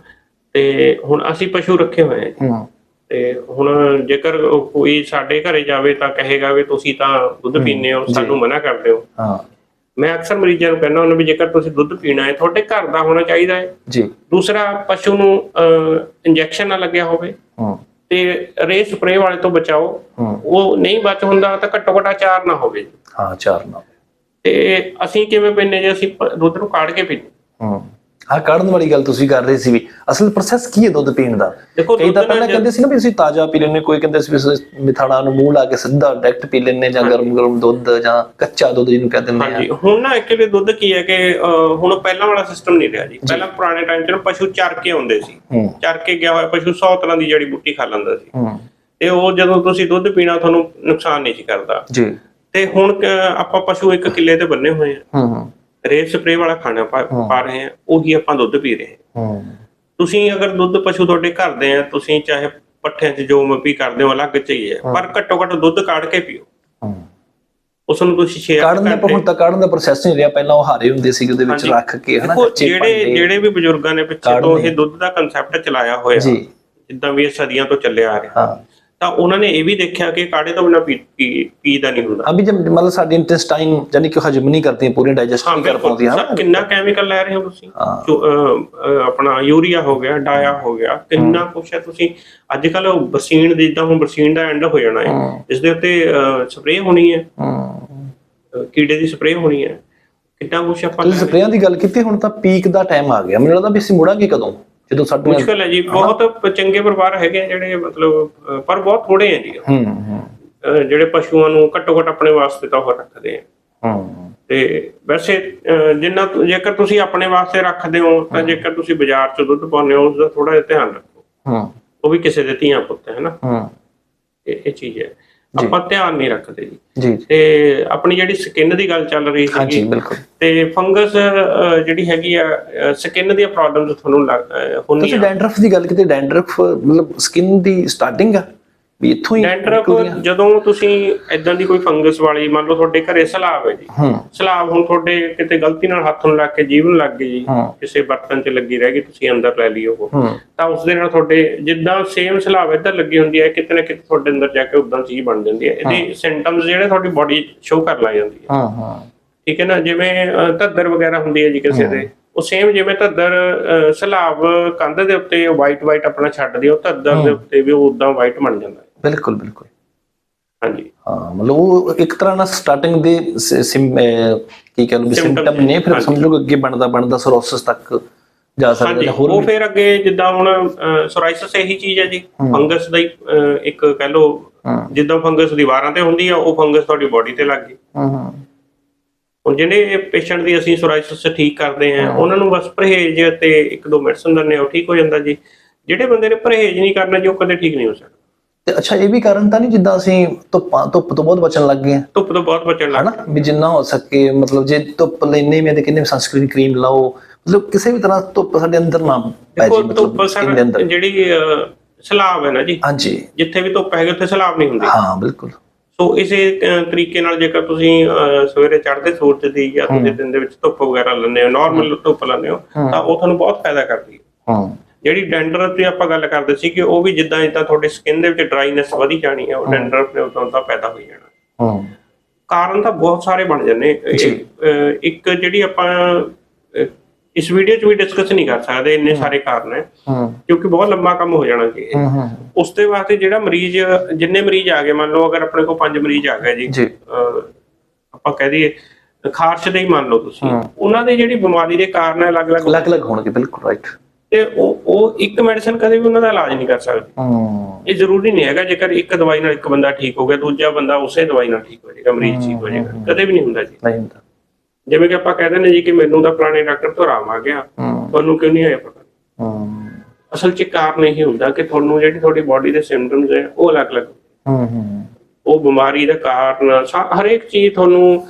ਤੇ ਹੁਣ ਅਸੀਂ ਪਸ਼ੂ ਰੱਖੇ ਹੋਏ ਆ ਜੀ। ਹੂੰ। ਤੇ ਹੁਣ ਜੇਕਰ ਕੋਈ ਸਾਡੇ ਘਰੇ ਜਾਵੇ ਤਾਂ ਕਹੇਗਾ ਵੀ ਤੁਸੀਂ ਤਾਂ ਦੁੱਧ ਪੀਂਦੇ ਹੋ ਸਾਨੂੰ ਮਨਾ ਕਰਦੇ ਹੋ। ਹਾਂ। ਮੈਂ ਅਕਸਰ ਮਰੀਜ਼ਾਂ ਨੂੰ ਕਹਿੰਦਾ ਹੁੰਦਾ ਵੀ ਜੇਕਰ ਤੁਸੀਂ ਦੁੱਧ ਪੀਣਾ ਹੈ ਤੁਹਾਡੇ ਘਰ ਦਾ ਹੋਣਾ ਚਾਹੀਦਾ ਹੈ। ਜੀ। ਦੂਸਰਾ ਪਸ਼ੂ ਨੂੰ ਇੰਜੈਕਸ਼ਨ ਨਾ ਲੱਗਿਆ ਹੋਵੇ। ਹੂੰ। ਤੇ ਰੇ ਸਪਰੇ ਵਾਲੇ ਤੋਂ ਬਚਾਓ। ਉਹ ਨਹੀਂ ਬਚ ਹੁੰਦਾ ਤਾਂ ਘੱਟੋ ਘੱਟ ਅਚਾਰ ਨਾ ਹੋਵੇ। ਹਾਂ ਚਾਰ ਨਾਲ ਤੇ ਅਸੀਂ ਕਿਵੇਂ ਪੀਂਦੇ ਜੇ? ਅਸੀਂ ਦੁੱਧ ਨੂੰ ਕਾੜ ਕੇ ਪੀਂਦੇ। ਹੂੰ। ਹਾਂ ਕਾੜਨ ਵਾਲੀ ਗੱਲ ਤੁਸੀਂ ਕਰ ਰਹੇ ਸੀ ਵੀ ਅਸਲ ਪ੍ਰੋਸੈਸ ਕੀ ਹੈ ਦੁੱਧ ਪੀਣ ਦਾ? ਦੇਖੋ ਕਈ ਤਾਂ ਪਹਿਲਾਂ ਕਹਿੰਦੇ ਸੀ ਨਾ ਵੀ ਅਸੀਂ ਤਾਜ਼ਾ ਪੀ ਲੈਂਦੇ ਕੋਈ ਕਹਿੰਦੇ ਸੀ ਮਿਠਾਣਾ ਨੂੰ ਮੂੰਹ ਲਾ ਕੇ ਸਿੱਧਾ ਡਾਇਰੈਕਟ ਪੀ ਲੈਂਦੇ ਜਾਂ ਗਰਮ ਗਰਮ ਦੁੱਧ ਜਾਂ ਕੱਚਾ ਦੁੱਧ ਜਿਹਨੂੰ ਕਹਿ ਦਿੰਦੇ ਆ ਹਾਂਜੀ ਹੁਣ ਨਾ ਐਕਚੁਅਲੀ ਦੁੱਧ ਕੀ ਹੈ ਕਿ ਹੁਣ ਪਹਿਲਾਂ ਵਾਲਾ ਸਿਸਟਮ ਨਹੀਂ ਰਿਹਾ ਜੀ। ਪਹਿਲਾਂ ਪੁਰਾਣੇ ਟਾਈਮ 'ਚ ਨਾ ਪਸ਼ੂ ਚਰ ਕੇ ਆਉਂਦੇ ਸੀ। ਚਰ ਕੇ ਗਿਆ ਹੋਇਆ ਪਸ਼ੂ 100 ਤਰ੍ਹਾਂ ਦੀ ਜੜੀ ਬੂਟੀ ਖਾ ਲੈਂਦਾ ਸੀ। ਤੇ ਉਹ ਜਦੋਂ ਤੁਸੀਂ ਦੁੱਧ ਪੀਣਾ ਤੁਹਾਨੂੰ ਨੁਕਸਾਨ ਨਹੀਂ ਸੀ ਕਰਦਾ। ਜੀ। ਤੇ ਹੁਣ ਆਪਾਂ ਪਸ਼ੂ ਇੱਕ ਕਿੱਲੇ ਤੇ ਬੰਨੇ ਹੋਏ ਆ ਹੂੰ ਹੂੰ ਰੇਟ ਸਪਰੇ ਵਾਲਾ ਖਾਣਾ ਪਾ ਪਾ ਰਹੇ ਆ ਉਹੀ ਆਪਾਂ ਦੁੱਧ ਪੀ ਰਹੇ ਹਾਂ। ਹੂੰ। ਤੁਸੀਂ ਅਗਰ ਦੁੱਧ ਪਸ਼ੂ ਤੁਹਾਡੇ ਘਰ ਦੇ ਆ ਤੁਸੀਂ ਚਾਹੇ ਪੱਠਿਆਂ 'ਚ ਜੋ ਮਪੀ ਕਰਦੇ ਹੋ ਅਲੱਗ ਚਾਹੀਏ ਪਰ ਘੱਟੋ ਘੱਟ ਦੁੱਧ ਕਾੜ ਕੇ ਪੀਓ। ਹੂੰ। ਉਸ ਨੂੰ ਤੁਸੀਂ ਸ਼ੇਅਰ ਕਾੜਨ ਦਾ ਹੁਣ ਤਾਂ ਕਾੜਨ ਦਾ ਪ੍ਰੋਸੈਸ ਨਹੀਂ ਰਿਹਾ। ਪਹਿਲਾਂ ਉਹ ਹਾਰੇ ਹੁੰਦੇ ਸੀ ਉਹਦੇ ਵਿੱਚ। ਰੱਖ ਕੇ ਹਨਾ ਜਿਹੜੇ ਜਿਹੜੇ ਵੀ ਬਜ਼ੁਰਗਾਂ ਨੇ ਪਿੱਛੇ ਤੋਂ ਇਹ ਦੁੱਧ ਦਾ ਕਨਸੈਪਟ ਚਲਾਇਆ ਹੋਇਆ ਜੀ। ਜਿੱਦਾਂ ਵੀ ਇਹ ਸਦੀਆਂ ਤੋਂ ਚੱਲਿਆ ਆ ਰਿਹਾ। ਹਾਂ। ਤਾਂ ਉਹਨਾਂ ਨੇ ਇਹ ਵੀ ਦੇਖਿਆ ਕਿ ਕਾੜੇ ਤੋਂ ਬਿਨਾਂ ਪੀ ਪੀਦਾ ਨਹੀਂ ਹੁੰਦਾ। ਅਭੀ ਜਦ ਮਤਲਬ ਸਾਡੀ ਇੰਟੈਸਟਾਈਨ ਯਾਨੀ ਕਿ ਹਜਮ ਨਹੀਂ ਕਰਦੀਆਂ ਪੂਰੀ ਡਾਈਜੈਸਟ ਨਹੀਂ ਕਰ ਪਾਉਂਦੀਆਂ ਸਰ, ਕਿੰਨਾ ਕੈਮੀਕਲ ਲੈ ਰਹੇ ਹੋ ਤੁਸੀਂ? ਹਾਂ। ਆਪਣਾ ਯੂਰੀਆ ਹੋ ਗਿਆ ਡਾਇਆ ਹੋ ਗਿਆ ਕਿੰਨਾ ਕੁਛ ਹੈ ਤੁਸੀਂ? ਅੱਜ ਕੱਲ ਬਰਸੀਨ ਦੀ ਜਿੱਦਾਂ ਹੁਣ ਬਰਸੀਨ ਦਾ ਐਂਡ ਹੋ ਜਾਣਾ ਹੈ। ਹੂੰ। ਇਸ ਦੇ ਉੱਤੇ ਸਪਰੇਅ ਹੋਣੀ ਹੈ। ਹੂੰ। ਕੀੜੇ ਦੀ ਸਪਰੇਅ ਹੋਣੀ ਹੈ। ਕਿੰਨਾ ਕੁਛ ਆਪਾਂ ਸਪਰੇਆਂ ਦੀ ਗੱਲ ਕੀਤੀ ਹੁਣ ਤਾਂ ਪੀਕ ਦਾ ਟਾਈਮ ਆ ਗਿਆ। ਮੈਨੂੰ ਲੱਗਦਾ ਵੀ ਅਸੀਂ ਮੁੜਾਂਗੇ ਕਦੋਂ? ਜਦੋਂ ਸਾਡੇ ਮੁਸ਼ਕਲ ਹੈ ਜੀ ਬਹੁਤ ਚੰਗੇ ਪਰਿਵਾਰ ਹੈਗੇ ਆ ਜਿਹੜੇ ਮਤਲਬ ਪਰ ਬਹੁਤ ਥੋੜੇ ਆ ਜੀ। ਹੂੰ ਹੂੰ। ਅਹ, ਜਿਹੜੇ ਪਸ਼ੂਆਂ ਨੂੰ ਘੱਟੋ ਘੱਟ ਆਪਣੇ ਵਾਸਤੇ ਤਾਂ ਉਹ ਰੱਖਦੇ ਆ। ਹੂੰ। ਤੇ ਵੈਸੇ ਅਹ, ਜਿੰਨਾ ਤੁ- ਜੇਕਰ ਤੁਸੀਂ ਆਪਣੇ ਵਾਸਤੇ ਰੱਖਦੇ ਹੋ ਤਾਂ ਜੇਕਰ ਤੁਸੀਂ ਬਾਜ਼ਾਰ 'ਚ ਦੁੱਧ ਪਾਉਂਦੇ ਹੋ ਉਸ ਦਾ ਥੋੜਾ ਜਿਹਾ ਧਿਆਨ ਰੱਖੋ। ਹੂੰ। ਉਹ ਵੀ ਕਿਸੇ ਦੇ ਧੀਆਂ ਪੁੱਤ ਹੈ ਨਾ। ਹੂੰ। ਇਹ ਇਹ ਚੀਜ਼ ਹੈ। ਆਪਾਂ ਧਿਆਨ ਨਹੀਂ ਰੱਖਦੇ ਜੀ। ਤੇ ਆਪਣੀ ਜਿਹੜੀ ਸਕਿਨ ਦੀ ਗੱਲ ਚੱਲ ਰਹੀ ਸੀਗੀ ਤੇ ਫੰਗਸ ਜਿਹੜੀ ਹੈਗੀ ਆ ਸਕਿਨ ਦੀਆਂ ਪ੍ਰੋਬਲਮਸ ਤੁਹਾਨੂੰ ਅਹ, ਤੁਸੀਂ ਹੁੰਦੀਆਂ ਡੈਂਡਰਫ ਦੀ ਗੱਲ ਕੀਤੀ ਡੈਂਡਰਫ ਮਤਲਬ ਸਕਿਨ ਦੀ ਸਟਾਰਟਿੰਗ ਆ। ਵੀ ਇੱਥੋਂ ਹੀ ਡੈਂਡਰਫ? ਜਦੋਂ ਤੁਸੀਂ ਇਦਾਂ ਦੀ ਕੋਈ ਫੰਗਸ ਵਾਲੀ ਮੰਨ ਲਓ ਤੁਹਾਡੇ ਘਰੇ ਸਲਾਬ ਹੈ ਜੀ। ਸਲਾਬ ਹੁਣ ਤੁਹਾਡੇ ਕਿਤੇ ਗਲਤੀ ਨਾਲ ਹੱਥ ਨੂੰ ਲੱਗ ਕੇ ਜੀਭ ਨੂੰ ਲੱਗ ਗਈ ਜੀ। ਕਿਸੇ ਬਰਤਨ 'ਚ ਲੱਗੀ ਰਹਿ ਗਈ ਤੁਸੀਂ ਅੰਦਰ ਲੈ ਲਈ ਉਹ। ਤਾਂ ਉਸ ਦੇ ਨਾਲ ਤੁਹਾਡੇ ਜਿੱਦਾਂ ਸੇਮ ਸਲਾਬ ਇੱਧਰ ਲੱਗੀ ਹੁੰਦੀ ਹੈ ਕਿਤੇ ਨਾ ਕਿਤੇ ਤੁਹਾਡੇ ਅੰਦਰ ਜਾ ਕੇ ਉਦਾਂ ਚੀਜ਼ ਬਣ ਜਾਂਦੀ ਹੈ। ਇਹਦੇ ਸਿੰਪਟਮਸ ਜਿਹੜੇ ਤੁਹਾਡੀ ਬਾਡੀ ਸ਼ੋ ਕਰ ਲੱਗ ਜਾਂਦੀ ਹੈ। ਹਾਂ ਹਾਂ। ਠੀਕ ਹੈ ਨਾ? ਜਿਵੇਂ ਧੱਦਰ ਵਗੈਰਾ ਹੁੰਦੀ ਹੈ ਜੀ ਕਿਸੇ ਦੇ। ਉਹ ਸੇਮ ਜਿਵੇਂ ਧੱਦਰ ਸਲਾਬ ਕੰਧ ਦੇ ਉੱਤੇ ਵਾਈਟ ਵਾਈਟ ਆਪਣਾ ਛੱਡਦੀ ਉਹ ਧੱਦਰ ਦੇ ਉੱਤੇ ਵੀ ਉਹ ਉਦਾਂ ਵਾਈਟ ਬਣ ਜਾਂਦਾ ਬਿਲਕੁਲ ਬਿਲਕੁਲ। ਹਾਂਜੀ। ਹਾਂ ਮਤਲਬ ਉਹ ਇੱਕ ਤਰ੍ਹਾਂ ਨਾਲ ਸਟਾਰਟਿੰਗ ਦੇ ਕੀ ਕਹਿ ਲਓ ਵੀ ਸਿੰਪਟਮ ਨੇ ਫਿਰ। ਸਮਝੋ ਕਿ ਅੱਗੇ ਬਣਦਾ ਬਣਦਾ ਸੋਰੋਸਿਸ ਤੱਕ ਜਾ ਸਕਦਾ ਹੋਰ ਉਹ ਫਿਰ ਅੱਗੇ ਜਿੱਦਾਂ ਹੁਣ ਸੋਰਾਇਸਿਸ ਇਹੀ ਚੀਜ਼ ਹੈ ਜੀ। ਫੰਗਸ ਦਾ ਹੀ ਇੱਕ ਕਹਿ ਲਓ ਹਾਂ। ਜਿੱਦਾਂ ਫੰਗਸ ਦੀਵਾਰਾਂ ਤੇ ਹੁੰਦੀ ਆ ਉਹ ਫੰਗਸ ਤੁਹਾਡੀ ਬਾਡੀ ਤੇ ਲੱਗ ਗਈ। ਹਾਂ ਹਾਂ। ਹੁਣ ਜਿਹੜੇ ਪੇਸ਼ੈਂਟ ਦੀ ਅਸੀਂ ਸੋਰਾਇਸਿਸ ਠੀਕ ਕਰਦੇ ਆ ਉਹਨਾਂ ਨੂੰ ਬਸ ਪਰਹੇਜ਼ ਤੇ ਇੱਕ ਦੋ ਮੈਡੀਸਨ ਦਿੰਦੇ ਆ ਉਹ ਠੀਕ ਹੋ ਜਾਂਦਾ ਜੀ। ਜਿਹੜੇ ਬੰਦੇ ਨੇ ਪਰਹੇਜ਼ ਨਹੀਂ ਕਰਨਾ ਜੀ ਉਹ ਕਦੇ ਠੀਕ ਨਹੀਂ ਹੋ ਸਕਦਾ। ਤੇ ਅੱਛਾ ਇਹ ਵੀ ਕਾਰਨ ਤਾਂ ਨਹੀਂ ਜਿੱਦਾਂ ਅਸੀਂ ਧੁੱਪਾਂ ਧੁੱਪ ਤੋਂ ਬਹੁਤ ਬਚਣ ਲੱਗ ਗਏ ਹਾਂ? ਧੁੱਪ ਤੋਂ ਬਹੁਤ ਬਚਣ ਲੱਗ ਹਨਾ? ਵੀ ਜਿੰਨਾ ਹੋ ਸਕੇ ਮਤਲਬ ਜੇ ਧੁੱਪ ਲੈਣੇ ਮੈਂ ਤੇ ਕਿੰਨੇ ਸਨਸਕ੍ਰੀਨ ਕਰੀਮ ਲਾਓ ਮਤਲਬ ਕਿਸੇ ਵੀ ਤਰ੍ਹਾਂ ਧੁੱਪ ਸਾਡੇ ਅੰਦਰ ਨਾ ਪੈ ਜੀ ਧੁੱਪ ਮਤਲਬ ਸਰ ਅੰਦਰ। ਜਿਹੜੀ ਸਲਾਬ ਹੈ ਨਾ ਜੀ ਹਾਂਜੀ। ਜਿੱਥੇ ਵੀ ਧੁੱਪ ਹੈਗੀ ਉੱਥੇ ਸਲਾਬ ਨਹੀਂ ਹੁੰਦੀ। ਹਾਂ ਬਿਲਕੁਲ। ਸੋ ਇਸੇ ਤਰੀਕੇ ਨਾਲ ਜੇਕਰ ਤੁਸੀਂ ਸਵੇਰੇ ਚੜ੍ਹਦੇ ਸੂਰਜ ਦੀ ਜਾਂ ਤੁਸੀਂ ਦਿਨ ਦੇ ਵਿੱਚ ਧੁੱਪ ਵਗੈਰਾ ਲੈਂਦੇ ਹੋ ਨਾਰਮਲ ਧੁੱਪ ਲੈਂਦੇ ਹੋ। ਤਾਂ ਉਹ ਤੁਹਾਨੂੰ ਬਹੁਤ ਫਾਇਦਾ ਕਰਦੀ ਹੈ। ਹਾਂ। ਜਿਹੜੀ ਡੈਂਡਰਫ ਦੀ ਆਪਾਂ ਗੱਲ ਕਰਦੇ ਸੀ ਕਿ ਉਹ ਵੀ ਜਿੱਦਾਂ ਜਿੱਦਾਂ ਤੁਹਾਡੇ ਸਕਿਨ ਦੇ ਵਿੱਚ ਡਰਾਈਨੈਸ ਵਧੀ ਜਾਣੀ ਹੈ ਉਹ ਡੈਂਡਰਫ ਨੇ ਉਦੋਂ ਤਾਂ ਪੈਦਾ ਹੋ ਜਾਣਾ। ਹਾਂ। ਕਾਰਨ ਤਾਂ ਬਹੁਤ ਸਾਰੇ ਬਣ ਜਾਂਦੇ ਇੱਕ ਜਿਹੜੀ ਆਪਾਂ ਇਸ ਵੀਡੀਓ 'ਚ ਵੀ ਡਿਸਕਸ ਨਹੀਂ ਕਰ ਸਕਦੇ ਇੰਨੇ ਸਾਰੇ ਕਾਰਨ ਹੈ। ਕਿਉਂਕਿ ਬਹੁਤ ਲੰਮਾ ਕੰਮ ਹੋ ਜਾਣਾ ਜੀ ਉਸ ਦੇ ਵਾਸਤੇ ਜਿਹੜਾ ਮਰੀਜ਼ ਜਿੰਨੇ ਮਰੀਜ਼ ਆ ਗਏ ਮੰਨ ਲਓ ਅਗਰ ਆਪਣੇ ਕੋਲ ਪੰਜ ਮਰੀਜ਼ ਆ ਗਏ ਜੀ। ਆਪਾਂ ਕਹਿ ਦਈਏ ਖਾਰਸ਼ ਦੇ ਹੀ ਮੰਨ ਲਓ ਤੁਸੀਂ। ਉਹਨਾਂ ਦੇ ਜਿਹੜੀ ਬਿਮਾਰੀ ਦੇ ਕਾਰਨ ਹੈ ਅਲੱਗ-ਅਲੱਗ ਅਲੱਗ-ਅਲੱਗ ਹੋਣਗੇ ਬਿਲਕੁਲ ਰਾਈਟ ਤੇ ਉਹ ਉਹ ਇੱਕ ਮੈਡੀਸਨ ਕਦੇ ਵੀ ਉਹਨਾਂ ਦਾ ਇਲਾਜ ਨਹੀਂ ਕਰ ਸਕਦੀ। ਹਾਂ। ਇਹ ਜ਼ਰੂਰੀ ਨਹੀਂ ਹੈਗਾ ਜੇਕਰ ਇੱਕ ਦਵਾਈ ਨਾਲ ਇੱਕ ਬੰਦਾ ਠੀਕ ਹੋ ਗਿਆ ਦੂਜਾ ਬੰਦਾ ਉਸੇ ਦਵਾਈ ਨਾਲ ਠੀਕ ਹੋ ਜਾਏਗਾ ਮਰੀਜ਼ ਠੀਕ ਹੋ ਜਾਏਗਾ। ਕਦੇ ਵੀ ਨਹੀਂ ਹੁੰਦਾ ਜੀ। ਨਹੀਂ ਹੁੰਦਾ। ਜਿਵੇਂ ਕਿ ਆਪਾਂ ਕਹਿੰਦੇ ਨੇ ਜੀ ਕਿ ਮੈਨੂੰ ਤਾਂ ਪੁਰਾਣੇ ਡਾਕਟਰ ਤੋਂ ਆਰਾਮ ਆ ਗਿਆ। ਤੁਹਾਨੂੰ ਕਿਉਂ ਨਹੀਂ ਆਇਆ ਪਤਾ? ਹਾਂ। ਅਸਲ 'ਚ ਕਾਰਨ ਇਹ ਹੁੰਦਾ ਕਿ ਤੁਹਾਨੂੰ ਜਿਹੜੀ ਤੁਹਾਡੀ ਬਾਡੀ ਦੇ ਸਿੰਪਟਮਸ ਹੈ ਉਹ ਅਲੱਗ-ਅਲੱਗ ਹਾਂ ਹਾਂ। ਉਹ ਬਿਮਾਰੀ ਦਾ ਕਾਰਨ ਹਰੇਕ ਚੀਜ਼ ਤੁਹਾਨੂੰ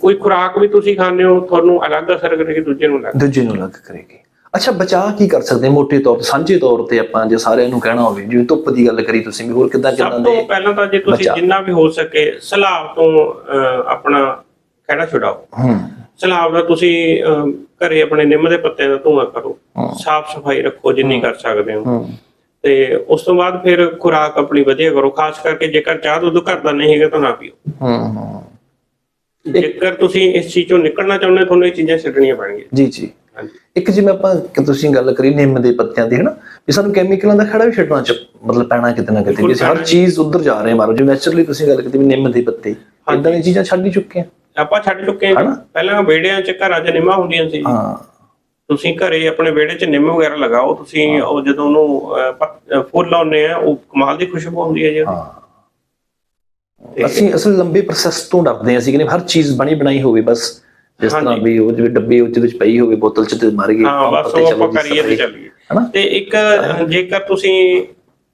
ਕੋਈ ਖੁਰਾਕ ਵੀ ਤੁਸੀਂ ਖਾਂਦੇ ਹੋ ਤੁਹਾਨੂੰ ਅਲੱਗ ਅਸਰ ਕਰੇਗੀ ਦੂਜੇ ਨੂੰ ਅਲੱਗ ਦੂਜੇ ਨੂੰ ਅਲੱਗ ਕਰੇਗੀ। ਅੱਛਾ ਬਚਾਅ ਕੀ ਕਰ ਸਕਦੇ? ਮੋਟੇ ਤੌਰ ਤੇ ਸਾਂਝੇ ਤੌਰ ਤੇ ਆਪਾਂ ਜੇ ਸਾਰਿਆਂ ਨੂੰ ਕਹਿਣਾ ਹੋਵੇ ਜਿਵੇਂ ਧੁੱਪ ਦੀ ਗੱਲ ਕਰੀ ਤੁਸੀਂ ਵੀ ਹੋਰ ਕਿੱਦਾਂ ਕਿੱਦਾਂ ਸਭ ਤੋਂ ਦੇ ਪਹਿਲਾਂ ਤਾਂ ਜੇ ਤੁਸੀਂ। ਜਿੰਨਾ ਵੀ ਹੋ ਸਕੇ ਸਲਾਬ ਤੋਂ ਆਪਣਾ ਖਹਿੜਾ ਛੁਡਾਓ। ਹੂੰ। ਸਲਾਬ ਦਾ ਤੁਸੀਂ ਘਰੇ ਆਪਣੇ ਨਿੰਮ ਦੇ ਪੱਤਿਆਂ ਦਾ ਧੂਆਂ ਕਰੋ। ਸਾਫ਼ ਸਫ਼ਾਈ ਰੱਖੋ ਜਿੰਨੀ ਕਰ ਸਕਦੇ ਹੋ। ਤੇ ਉਸ ਤੋਂ ਬਾਅਦ ਫਿਰ ਖੁਰਾਕ ਆਪਣੀ ਵਧੀਆ ਕਰੋ ਖਾਸ ਕਰਕੇ ਜੇਕਰ ਚਾਹ ਦੁੱਧ ਘਰ ਦਾ ਨਹੀਂ ਹੈਗਾ ਤਾਂ ਨਾ ਪੀਓ। ਹੂੰ ਹੂੰ। ਜੇਕਰ ਤੁਸੀਂ ਇਸ ਚੀਜ਼ ਚੋਂ ਨਿਕਲਣਾ ਚਾਹੁੰਦੇ ਹੋ ਤੁਹਾਨੂੰ ਇਹ ਚੀਜ਼ਾਂ ਛੱਡਣੀਆਂ ਪੈਣਗੀਆਂ। ਜੀ ਜੀ। ਇੱਕ ਜਿਵੇਂ ਆਪਾਂ ਕਿ ਤੁਸੀਂ ਗੱਲ ਕਰੀ ਨਿੰਮ ਦੇ ਪੱਤਿਆਂ ਦੀ ਹਨਾ? ਇਹ ਸਾਨੂੰ ਕੈਮੀਕਲਾਂ ਦਾ ਖੜਾ ਵੀ ਛੱਡਣਾ ਚ ਮਤਲਬ ਪੈਣਾ ਕਿਤੇ ਨਾ ਕਿਤੇ ਵੀ ਹਰ। ਚੀਜ਼ ਉੱਧਰ ਜਾ ਰਹੇ ਹਾਂ ਬਾਹਰ। ਜੋ ਨੈਚੁਰਲੀ ਤੁਸੀਂ ਗੱਲ ਕੀਤੀ ਵੀ ਨਿੰਮ ਦੀ ਪੱਤੀ ਇਦਾਂ ਦੀਆਂ ਚੀਜ਼ਾਂ ਛੱਡ ਹੀ ਚੁੱਕੇ ਹਾਂ। ਆਪਾਂ ਛੱਡ ਚੁੱਕੇ। ਪਹਿਲਾਂ ਵਿਹੜਿਆਂ 'ਚ ਘਰਾਂ 'ਚ ਨਿੰਮਾਂ ਹੁੰਦੀਆਂ ਸੀ ਹਾਂ। ਤੁਸੀਂ ਘਰੇ ਆਪਣੇ ਵਿਹੜੇ 'ਚ ਨਿੰਮ ਵਗੈਰਾ ਲਗਾਓ ਤੁਸੀਂ ਉਹ ਜਦੋਂ ਉਹਨੂੰ ਫੁੱਲ ਲਾਉਂਦੇ ਆ ਉਹ ਕਮਾਲ ਦੀ ਖੁਸ਼ਬੂ ਹੁੰਦੀ ਹੈ ਜੀ। ਹਾਂ। ਅਸੀਂ ਅਸਲ ਲੰਬੇ ਪ੍ਰੋਸੈਸ ਤੋਂ ਡਰਦੇ ਹਾਂ ਅਸੀਂ ਕਿ ਹਰ ਚੀਜ਼ ਬਣੀ ਬਣਾਈ ਹੋਵੇ ਬਸ। ਜਿਸ ਤਰ੍ਹਾਂ। ਵੀ ਉਹ ਜਿਵੇਂ ਡੱਬੇ ਉਹਦੇ ਵਿੱਚ ਪਈ ਹੋਵੇ ਬੋਤਲ ਚ ਤੇ ਮਰ ਗਈ ਹਾਂ ਬਸ ਉਹ ਆਪਾਂ ਕਰੀਏ ਤੇ। ਚੱਲੀਏ। ਹਨਾ? ਤੇ ਇੱਕ ਜੇਕਰ ਤੁਸੀਂ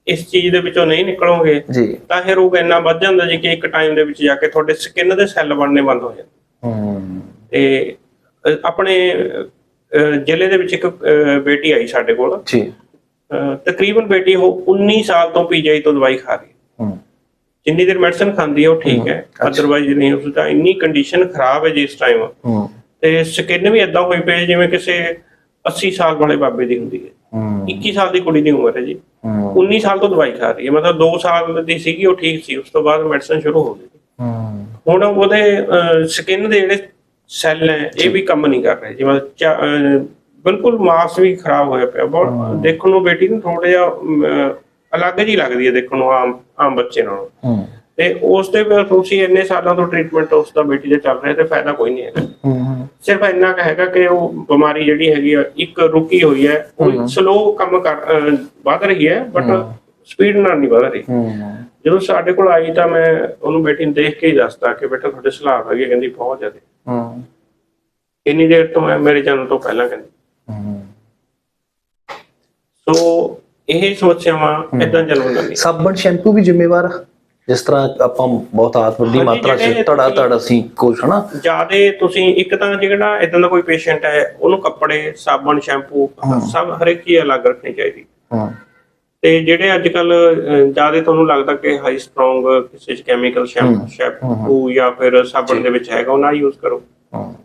ਇਸ ਚੀਜ਼ ਦੇ ਵਿੱਚੋਂ ਨਹੀਂ ਨਿਕਲੋਗੇ ਤਾਂ ਇਹ ਰੋਗ ਇੰਨਾ ਵੱਧ ਜਾਂਦਾ ਜੀ ਕਿ ਇੱਕ ਟਾਈਮ ਦੇ ਵਿੱਚ ਜਾ ਕੇ ਤੁਹਾਡੇ ਸਕਿਨ ਦੇ ਸੈੱਲ ਬਣਨੇ ਬੰਦ ਹੋ ਜਾਂਦੇ। ਹੂੰ। ਤੇ ਆਪਣੇ ਜ਼ਿਲ੍ਹੇ ਦੇ ਵਿੱਚ ਇੱਕ ਬੇਟੀ ਆਈ ਸਾਡੇ ਕੋਲ। ਜੀ। ਤਕਰੀਬਨ ਬੇਟੀ ਉਹ 19 ਸਾਲ ਤੋਂ ਪੀਜੀਆਈ ਤੋਂ ਦਵਾਈ ਖਾ ਰਹੀ ਜਿੰਨੀ ਦੇਰ ਮੈਡੀਸਨ ਖਾਂਦੀ ਹੈ ਉਹ ਠੀਕ ਹੈ ਅਦਰਵਾਈਜ਼ ਨਹੀਂ ਉਸ ਦਾ ਇੰਨੀ ਕੰਡੀਸ਼ਨ ਖਰਾਬ ਹੈ ਜੀ ਇਸ ਟਾਈਮ ਹੂੰ। ਤੇ ਸਕਿਨ ਵੀ ਇਦਾਂ ਹੋਈ ਪਈ ਜਿਵੇਂ ਕਿਸੇ 80 ਸਾਲ ਵਾਲੇ ਬਾਬੇ ਦੀ ਹੁੰਦੀ ਹੈ। ਹੂੰ। 21 ਸਾਲ ਦੀ ਕੁੜੀ ਦੀ ਉਮਰ ਹੈ ਜੀ। ਹੂੰ। 19 ਸਾਲ ਤੋਂ ਦਵਾਈ ਖਾ ਰਹੀ ਹੈ। ਮਤਲਬ 2 ਸਾਲ ਦੀ ਸੀਗੀ ਉਹ ਠੀਕ ਸੀ। ਉਸ ਤੋਂ ਬਾਅਦ ਮੈਡੀਸਨ ਸ਼ੁਰੂ ਹੋ ਗਈ। ਹੂੰ। ਹੁਣ ਉਹਦੇ ਸਕਿਨ ਦੇ ਜਿਹੜੇ ਸੈੱਲ ਹੈ ਇਹ ਵੀ ਕੰਮ ਨਹੀਂ ਕਰ ਰਹੇ ਜਿਵੇਂ ਬਿਲਕੁਲ ਮਾਸ ਵੀ ਖਰਾਬ ਹੋਇਆ ਪਿਆ। ਬਹੁਤ ਦੇਖਣ ਨੂੰ ਬੇਟੀ ਨੂੰ ਥੋੜਾ ਜਿਹਾ ਅਲੱਗ ਜੀ ਲੱਗਦੀ ਹੈ ਦੇਖਣ ਨੂੰ ਆਮ ਆਮ ਬੱਚੇ ਨਾਲੋਂ। ਹੂੰ। ਤੇ ਉਸ ਦੇ ਫਿਰ ਤੁਸੀਂ ਇੰਨੇ ਸਾਲਾਂ ਤੋਂ ਟ੍ਰੀਟਮੈਂਟ ਉਸ ਦਾ ਬੇਟੀ ਦੇ ਚੱਲ ਰਿਹਾ ਤੇ ਫਾਇਦਾ ਕੋਈ ਨਹੀਂ ਹੈਗਾ। ਹੂੰ ਸਿਰਫ ਇੰਨਾ ਕੁ ਹੈਗਾ ਕਿ ਉਹ ਬਿਮਾਰੀ ਜਿਹੜੀ ਹੈਗੀ ਆ ਇੱਕ ਰੁਕੀ ਹੋਈ ਹੈ ਉਹ ਸਲੋ ਕੰਮ ਕਰ ਵੱਧ ਰਹੀ ਹੈ ਬਟ ਸਪੀਡ ਨਾਲ ਨਹੀਂ ਵੱਧ ਰਹੀ। ਜਦੋਂ ਸਾਡੇ ਕੋਲ ਆਈ ਤਾਂ ਮੈਂ ਉਹਨੂੰ ਬੇਟੀ ਨੂੰ ਦੇਖ ਕੇ ਹੀ ਦੱਸਤਾ ਕਿ ਬੇਟਾ ਤੁਹਾਡੇ ਸਲਾਹ ਹੈਗੀ। ਕਹਿੰਦੀ ਬਹੁਤ ਜ਼ਿਆਦਾ। ਹੂੰ। ਇੰਨੀ ਦੇਰ ਤੋਂ ਮੈਂ ਮੇਰੇ ਜਨਮ ਤੋਂ ਪਹਿਲਾਂ ਕਹਿੰਦੀ। ਹੂੰ। ਇਹ ਸਮੱਸਿਆਵਾਂ ਇਦਾਂ ਚੱਲਣ ਲੱਗੀ ਸਾਬਣ ਸ਼ੈਂਪੂ ਵੀ ਜ਼ਿੰਮੇਵਾਰ? ਜਿਸ ਤਰ੍ਹਾਂ ਆਪਾਂ ਬਹੁਤ ਆਤ ਵੱਡੀ ਮਾਤਰਾ ਚ ਤੜਾ ਤੜ ਅਸੀਂ ਕੁਛ ਹਨਾ? ਜਿਆਦੇ ਤੁਸੀਂ ਇੱਕ ਤਾਂ ਜਿਹੜਾ ਇਦਾਂ ਦਾ ਕੋਈ ਪੇਸ਼ੈਂਟ ਹੈ ਉਹਨੂੰ ਕੱਪੜੇ ਸਾਬਣ ਸ਼ੈਂਪੂ ਸਭ ਹਰ ਇੱਕ ਚੀਜ਼ ਅਲੱਗ ਰੱਖਣੀ ਚਾਹੀਦੀ। ਹੂੰ। ਤੇ ਜਿਹੜੇ ਅੱਜ ਕੱਲ ਜ਼ਿਆਦਾ ਤੁਹਾਨੂੰ ਲੱਗਦਾ ਕਿ ਹਾਈ ਸਟਰੋਂਗ ਕਿਸੇ ਚ ਕੈਮੀਕਲ ਸ਼ੈਂਪੂ ਜਾਂ ਫਿਰ ਸਾਬਣ ਦੇ ਵਿੱਚ ਹੈਗਾ ਉਹ ਨਾ ਯੂਜ਼ ਕਰੋ। ਹੂੰ।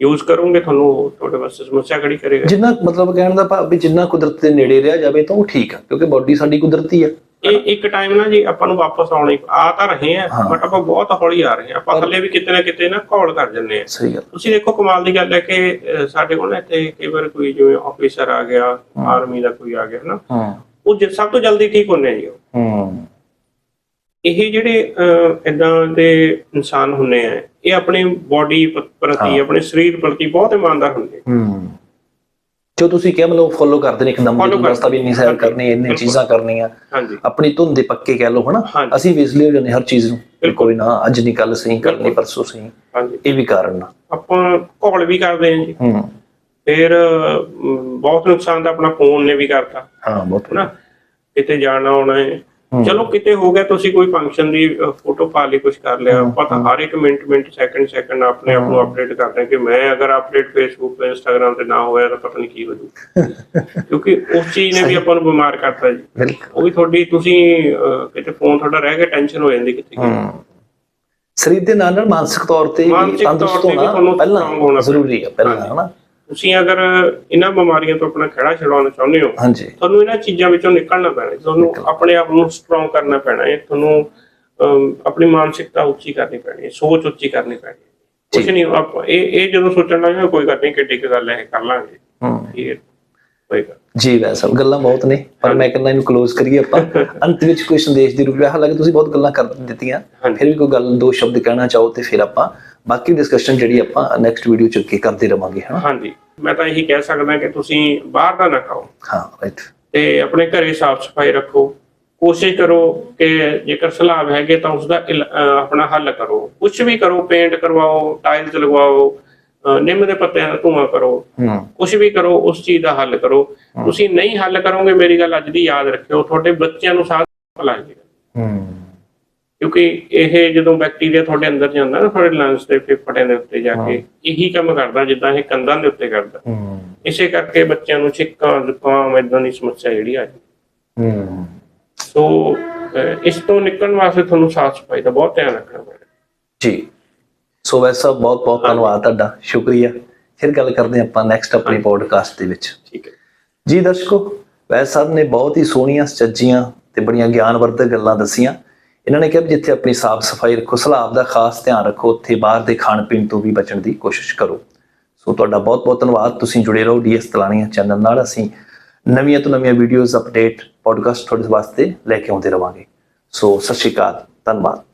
ਯੂਜ਼ ਕਰੋਗੇ ਤੁਹਾਨੂੰ ਤੁਹਾਡੇ ਵਾਸਤੇ ਸਮੱਸਿਆ ਖੜੀ ਕਰੇਗਾ। ਜਿੰਨਾ ਮਤਲਬ ਕਹਿਣ ਦਾ ਭਾਵ ਵੀ ਜਿੰਨਾ ਕੁਦਰਤ ਦੇ ਨੇੜੇ ਰਿਹਾ ਜਾਵੇ ਤਾਂ ਉਹ ਠੀਕ ਆ ਕਿਉਂਕਿ ਬਾਡੀ ਸਾਡੀ ਕੁਦਰਤੀ ਆ। ਇਹ ਇੱਕ ਟਾਈਮ ਨਾ ਜੀ ਆਪਾਂ ਨੂੰ ਵਾਪਸ ਆਉਣੀ ਆ ਤਾਂ ਰਹੇ ਆ ਬਟ ਆਪਾਂ ਬਹੁਤ ਹੌਲੀ ਆ ਰਹੇ ਆ। ਆਪਾਂ ਥੱਲੇ ਵੀ ਕਿਤੇ ਨਾ ਕਿਤੇ ਨਾ ਘੋਲ ਕਰ ਜੰਨੇ ਆ। ਸਹੀ ਗੱਲ। ਤੁਸੀਂ ਦੇਖੋ ਕਮਾਲ ਦੀ ਗੱਲ ਹੈ ਕਿ ਸਾਡੇ ਕੋਲ ਇੱਥੇ ਕਈ ਵਾਰ ਕੋਈ ਜਿਵੇਂ ਆਫੀਸਰ ਆ ਗਿਆ ਆਰਮੀ ਦਾ ਕੋਈ ਆ ਗਿਆ ਨਾ ਉਹ ਸਭ ਤੋਂ ਜਲਦੀ ਠੀਕ ਹੁੰਦੇ ਆ ਜੀ। ਹੂੰ। ਇਹ ਜਿਹੜੇ ਇਦਾਂ ਦੇ ਇਨਸਾਨ ਹੁੰਦੇ ਆ ਇਹ ਆਪਣੀ ਬਾਡੀ ਪ੍ਰਤੀ ਆਪਣੇ ਸਰੀਰ ਪ੍ਰਤੀ ਬਹੁਤ ਇਮਾਨਦਾਰ ਹੁੰਦੇ। ਹੂੰ। ਜੋ ਤੁਸੀਂ ਕਿਹਾ ਮਤਲਬ ਫੋਲੋ ਕਰਦੇ ਨੇ ਇੱਕਦਮ ਰਸਤਾ ਵੀ ਇੰਨੀ ਸੈਰ ਕਰਨੀ ਇੰਨੀ। ਚੀਜ਼ਾਂ ਕਰਨੀਆਂ। ਆਪਣੀ ਧੁੰਨ ਦੇ ਪੱਕੇ ਕਹਿ ਲਓ ਹਨਾ। ਅਸੀਂ ਵਿਸਲੇ ਹੋ ਜਾਂਦੇ ਹਰ ਚੀਜ਼ ਨੂੰ। ਕੋਈ ਨਾ ਅੱਜ ਨਹੀਂ ਕੱਲ ਸਹੀ ਕਰਨੀ ਪਰਸੋਂ ਸਹੀ ਇਹ ਵੀ ਕਾਰਨ ਆ। ਆਪਾਂ ਘੋਲ ਵੀ ਕਰਦੇ ਆ ਜੀ। ਹੂੰ। ਫਿਰ ਬਹੁਤ ਨੁਕਸਾਨ ਤਾਂ ਆਪਣਾ ਫੋਨ ਨੇ ਵੀ ਕਰਤਾ। ਹਾਂ ਬਹੁਤ ਹਨਾ? ਕਿਤੇ ਜਾਣਾ ਆਉਣਾ ਹੈ ਹੂੰ। ਚਲੋ ਕਿਤੇ ਹੋ ਗਿਆ ਤੁਸੀਂ ਕੋਈ ਫੰਕਸ਼ਨ ਦੀ ਫੋਟੋ ਪਾ ਲਈ ਕੁਝ ਕਰ ਲਿਆ ਆਪਾਂ ਤਾਂ ਹਰ ਇੱਕ ਮਿੰਟ ਮਿੰਟ ਸੈਕਿੰਡ ਸੈਕਿੰਡ ਆਪਣੇ ਆਪ ਨੂੰ ਅਪਡੇਟ ਕਰਦੇ ਹਾਂ ਕਿ ਮੈਂ ਅਗਰ ਅਪਡੇਟ ਫੇਸਬੁੱਕ ਤੇ ਇੰਸਟਾਗ੍ਰam ਤੇ ਨਾ ਹੋਇਆ ਤਾਂ ਪਤਾ ਨਹੀਂ ਕੀ ਹੋ ਜੂ [laughs] ਕਿਉਂਕਿ ਉਸ ਚੀਜ਼ ਨੇ ਵੀ ਆਪਾਂ ਨੂੰ ਬਿਮਾਰ ਕਰਤਾ ਜੀ। ਉਹ ਵੀ ਤੁਹਾਡੀ ਤੁਸੀਂ ਕਿਤੇ ਫੋਨ ਤੁਹਾਡਾ ਰਹਿ ਗਿਆ ਟੈਨਸ਼ਨ ਹੋ ਜਾਂਦੀ ਕਿਤੇ। ਹੂੰ। ਸਰੀਰ ਦੇ ਨਾਲ ਨਾਲ ਮਾਨਸਿਕ ਤੌਰ ਤੇ ਵੀ ਤੰਦਰੁਸਤ ਹੋਣਾ ਪਹਿਲਾਂ ਜ਼ਰੂਰੀ ਆ ਪਹਿਲਾਂ। ਹਨਾ? ਤੁਸੀਂ ਅਗਰ ਇਹਨਾਂ ਬਿਮਾਰੀਆਂ ਤੋਂ ਆਪਣਾ ਖੜਾ ਛਡਾਉਣਾ ਚਾਹੁੰਦੇ ਹੋ ਹਾਂਜੀ। ਤੁਹਾਨੂੰ ਇਹਨਾਂ ਚੀਜ਼ਾਂ ਵਿੱਚੋਂ ਨਿਕਲਣਾ ਪੈਣਾ। ਤੁਹਾਨੂੰ ਆਪਣੇ ਆਪ ਨੂੰ ਸਟਰੋਂਗ ਕਰਨਾ ਪੈਣਾ ਹੈ ਤੁਹਾਨੂੰ ਆਪਣੀ ਮਾਨਸਿਕਤਾ ਉੱਚੀ ਕਰਨੀ ਪੈਣੀ ਹੈ ਸੋਚ ਉੱਚੀ ਕਰਨੀ ਪੈਣੀ ਹੈ। ਕੁਝ ਨਹੀਂ ਆਪ ਇਹ ਇਹ ਜਦੋਂ ਸੋਚਣ ਲੱਗੇ ਕੋਈ ਗੱਲ ਨਹੀਂ ਕਿੱਡੀ ਕੁ ਗੱਲ ਹੈ ਕਰ ਲਾਂਗੇ। ਹੂੰ। ਇਹ ਜੀ ਵੈਸਾ ਗੱਲਾਂ ਬਹੁਤ ਨੇ ਪਰ ਮੈਂ ਕਹਿੰਦਾ ਇਹਨੂੰ ਕਲੋਜ਼ ਕਰੀਏ ਆਪਾਂ। ਅੰਤ ਵਿੱਚ ਕੋਈ ਸੰਦੇਸ਼ ਦੀ ਰੂਪ ਵਿੱਚ ਹਾਲਾਂਕਿ ਤੁਸੀਂ ਬਹੁਤ ਗੱਲਾਂ ਕਰ ਦਿੱਤੀਆਂ। ਫਿਰ ਵੀ ਕੋਈ ਗੱਲ ਦੋ ਸ਼ਬਦ ਕਹਿਣਾ ਚਾਹੋ ਤੇ ਫਿਰ ਆਪਾਂ ਬਾਕੀ ਡਿਸਕਸ਼ਨ ਜਿਹੜੀ ਆਪਾਂ ਨੈਕਸਟ ਵੀਡੀਓ ਚ ਅੱਗੇ ਕਰਦੇ ਰਵਾਂਗੇ ਹਨਾ? ਹਾਂਜੀ। ਮੈਂ ਤਾਂ ਇਹੀ ਕਹਿ ਸਕਦਾ ਕਿ ਤੁਸੀਂ ਬਾਹਰ ਦਾ ਨਾ ਖਾਓ। ਹਾਂ ਰਾਈਟ ਤੇ ਆਪਣੇ ਘਰੇ ਸਾਫ਼ ਸਫ਼ਾਈ ਰੱਖੋ। ਕੋਸ਼ਿਸ਼ ਕਰੋ ਕਿ ਜੇਕਰ ਸਲਾਬ ਹੈਗੇ ਤਾਂ ਉਸ ਦਾ ਆਪਣਾ ਹੱਲ ਕਰੋ। ਕੁਝ ਵੀ ਕਰੋ ਪੇਂਟ ਕਰਵਾਓ ਟਾਇਲਸ ਲਗਵਾਓ ਨਿੰਮ ਦੇ ਪੱਤਿਆਂ ਦਾ ਧੂਆਂ ਕਰੋ। ਕੁਝ ਵੀ ਕਰੋ ਉਸ ਚੀਜ਼ ਦਾ ਹੱਲ ਕਰੋ। ਤੁਸੀਂ ਨਹੀਂ ਹੱਲ ਕਰੋਗੇ ਮੇਰੀ ਗੱਲ ਅੱਜ ਦੀ ਯਾਦ ਰੱਖਿਓ। ਤੁਹਾਡੇ ਬੱਚਿਆਂ ਨੂੰ ਸਾਹ ਲੱਗ ਜਾਏਗਾ। ਕਿਉਂਕਿ ਇਹ ਜਦੋਂ ਬੈਕਟੀਰੀਆ ਤੁਹਾਡੇ ਅੰਦਰ ਜਾਂਦਾ ਨਾ ਤੁਹਾਡੇ ਲੰਗਸ ਦੇ ਫੇਫੜਿਆਂ ਦੇ ਉੱਤੇ ਜਾ ਕੇ ਇਹੀ ਕੰਮ ਕਰਦਾ ਜਿੱਦਾਂ ਇਹ ਕੰਧਾਂ ਦੇ ਉੱਤੇ ਕਰਦਾ। ਇਸੇ ਕਰਕੇ ਬੱਚਿਆਂ ਨੂੰ ਛਿੱਕਾਂ ਜ਼ੁਕਾਮ ਇਦਾਂ ਦੀ ਸਮੱਸਿਆ ਜਿਹੜੀ ਆ ਜਾਂਦੀ। ਹੂੰ। ਸੋ ਇਸ ਤੋਂ ਨਿਕਲਣ ਵਾਸਤੇ ਤੁਹਾਨੂੰ ਸਾਫ਼ ਸਫ਼ਾਈ ਦਾ ਬਹੁਤ ਧਿਆਨ ਰੱਖਣਾ ਪੈਣਾ। ਜੀ। ਸੋ ਵੈਸਾ ਬਹੁਤ ਬਹੁਤ ਧੰਨਵਾਦ ਤੁਹਾਡਾ। ਸ਼ੁਕਰੀਆ। ਫਿਰ ਗੱਲ ਕਰਦੇ ਆਪਾਂ ਨੈਕਸਟ ਆਪਣੀ ਪੋਡਕਾਸਟ ਦੇ ਵਿੱਚ। ਠੀਕ ਹੈ। ਜੀ ਦਰਸ਼ਕੋ ਵੈਦ ਸਾਹਿਬ ਨੇ ਬਹੁਤ ਹੀ ਸੋਹਣੀਆਂ ਸੱਚੀਆਂ ਤੇ ਬੜੀਆਂ ਗਿਆਨਵਰਧਕ ਗੱਲਾਂ ਦੱਸੀਆਂ। ਇਹਨਾਂ ਨੇ ਕਿਹਾ ਜਿੱਥੇ ਆਪਣੀ ਸਾਫ਼ ਸਫ਼ਾਈ ਰੱਖੋ ਸਲਾਬ ਦਾ ਖਾਸ ਧਿਆਨ ਰੱਖੋ ਉੱਥੇ ਬਾਹਰ ਦੇ ਖਾਣ ਪੀਣ ਤੋਂ ਵੀ ਬਚਣ ਦੀ ਕੋਸ਼ਿਸ਼ ਕਰੋ। ਸੋ ਤੁਹਾਡਾ ਬਹੁਤ ਬਹੁਤ ਧੰਨਵਾਦ। ਤੁਸੀਂ ਜੁੜੇ ਰਹੋ ਡੀਐਸ ਤਲਾਣੀਆਂ ਚੈਨਲ ਨਾਲ। ਅਸੀਂ ਨਵੀਆਂ ਤੋਂ ਨਵੀਆਂ ਵੀਡੀਓਜ਼ ਅਪਡੇਟ ਪੋਡਕਾਸਟ ਤੁਹਾਡੇ ਵਾਸਤੇ ਲੈ ਕੇ ਆਉਂਦੇ ਰਵਾਂਗੇ। ਸੋ ਸਤਿ ਸ਼੍ਰੀ ਅਕਾਲ। ਧੰਨਵਾਦ।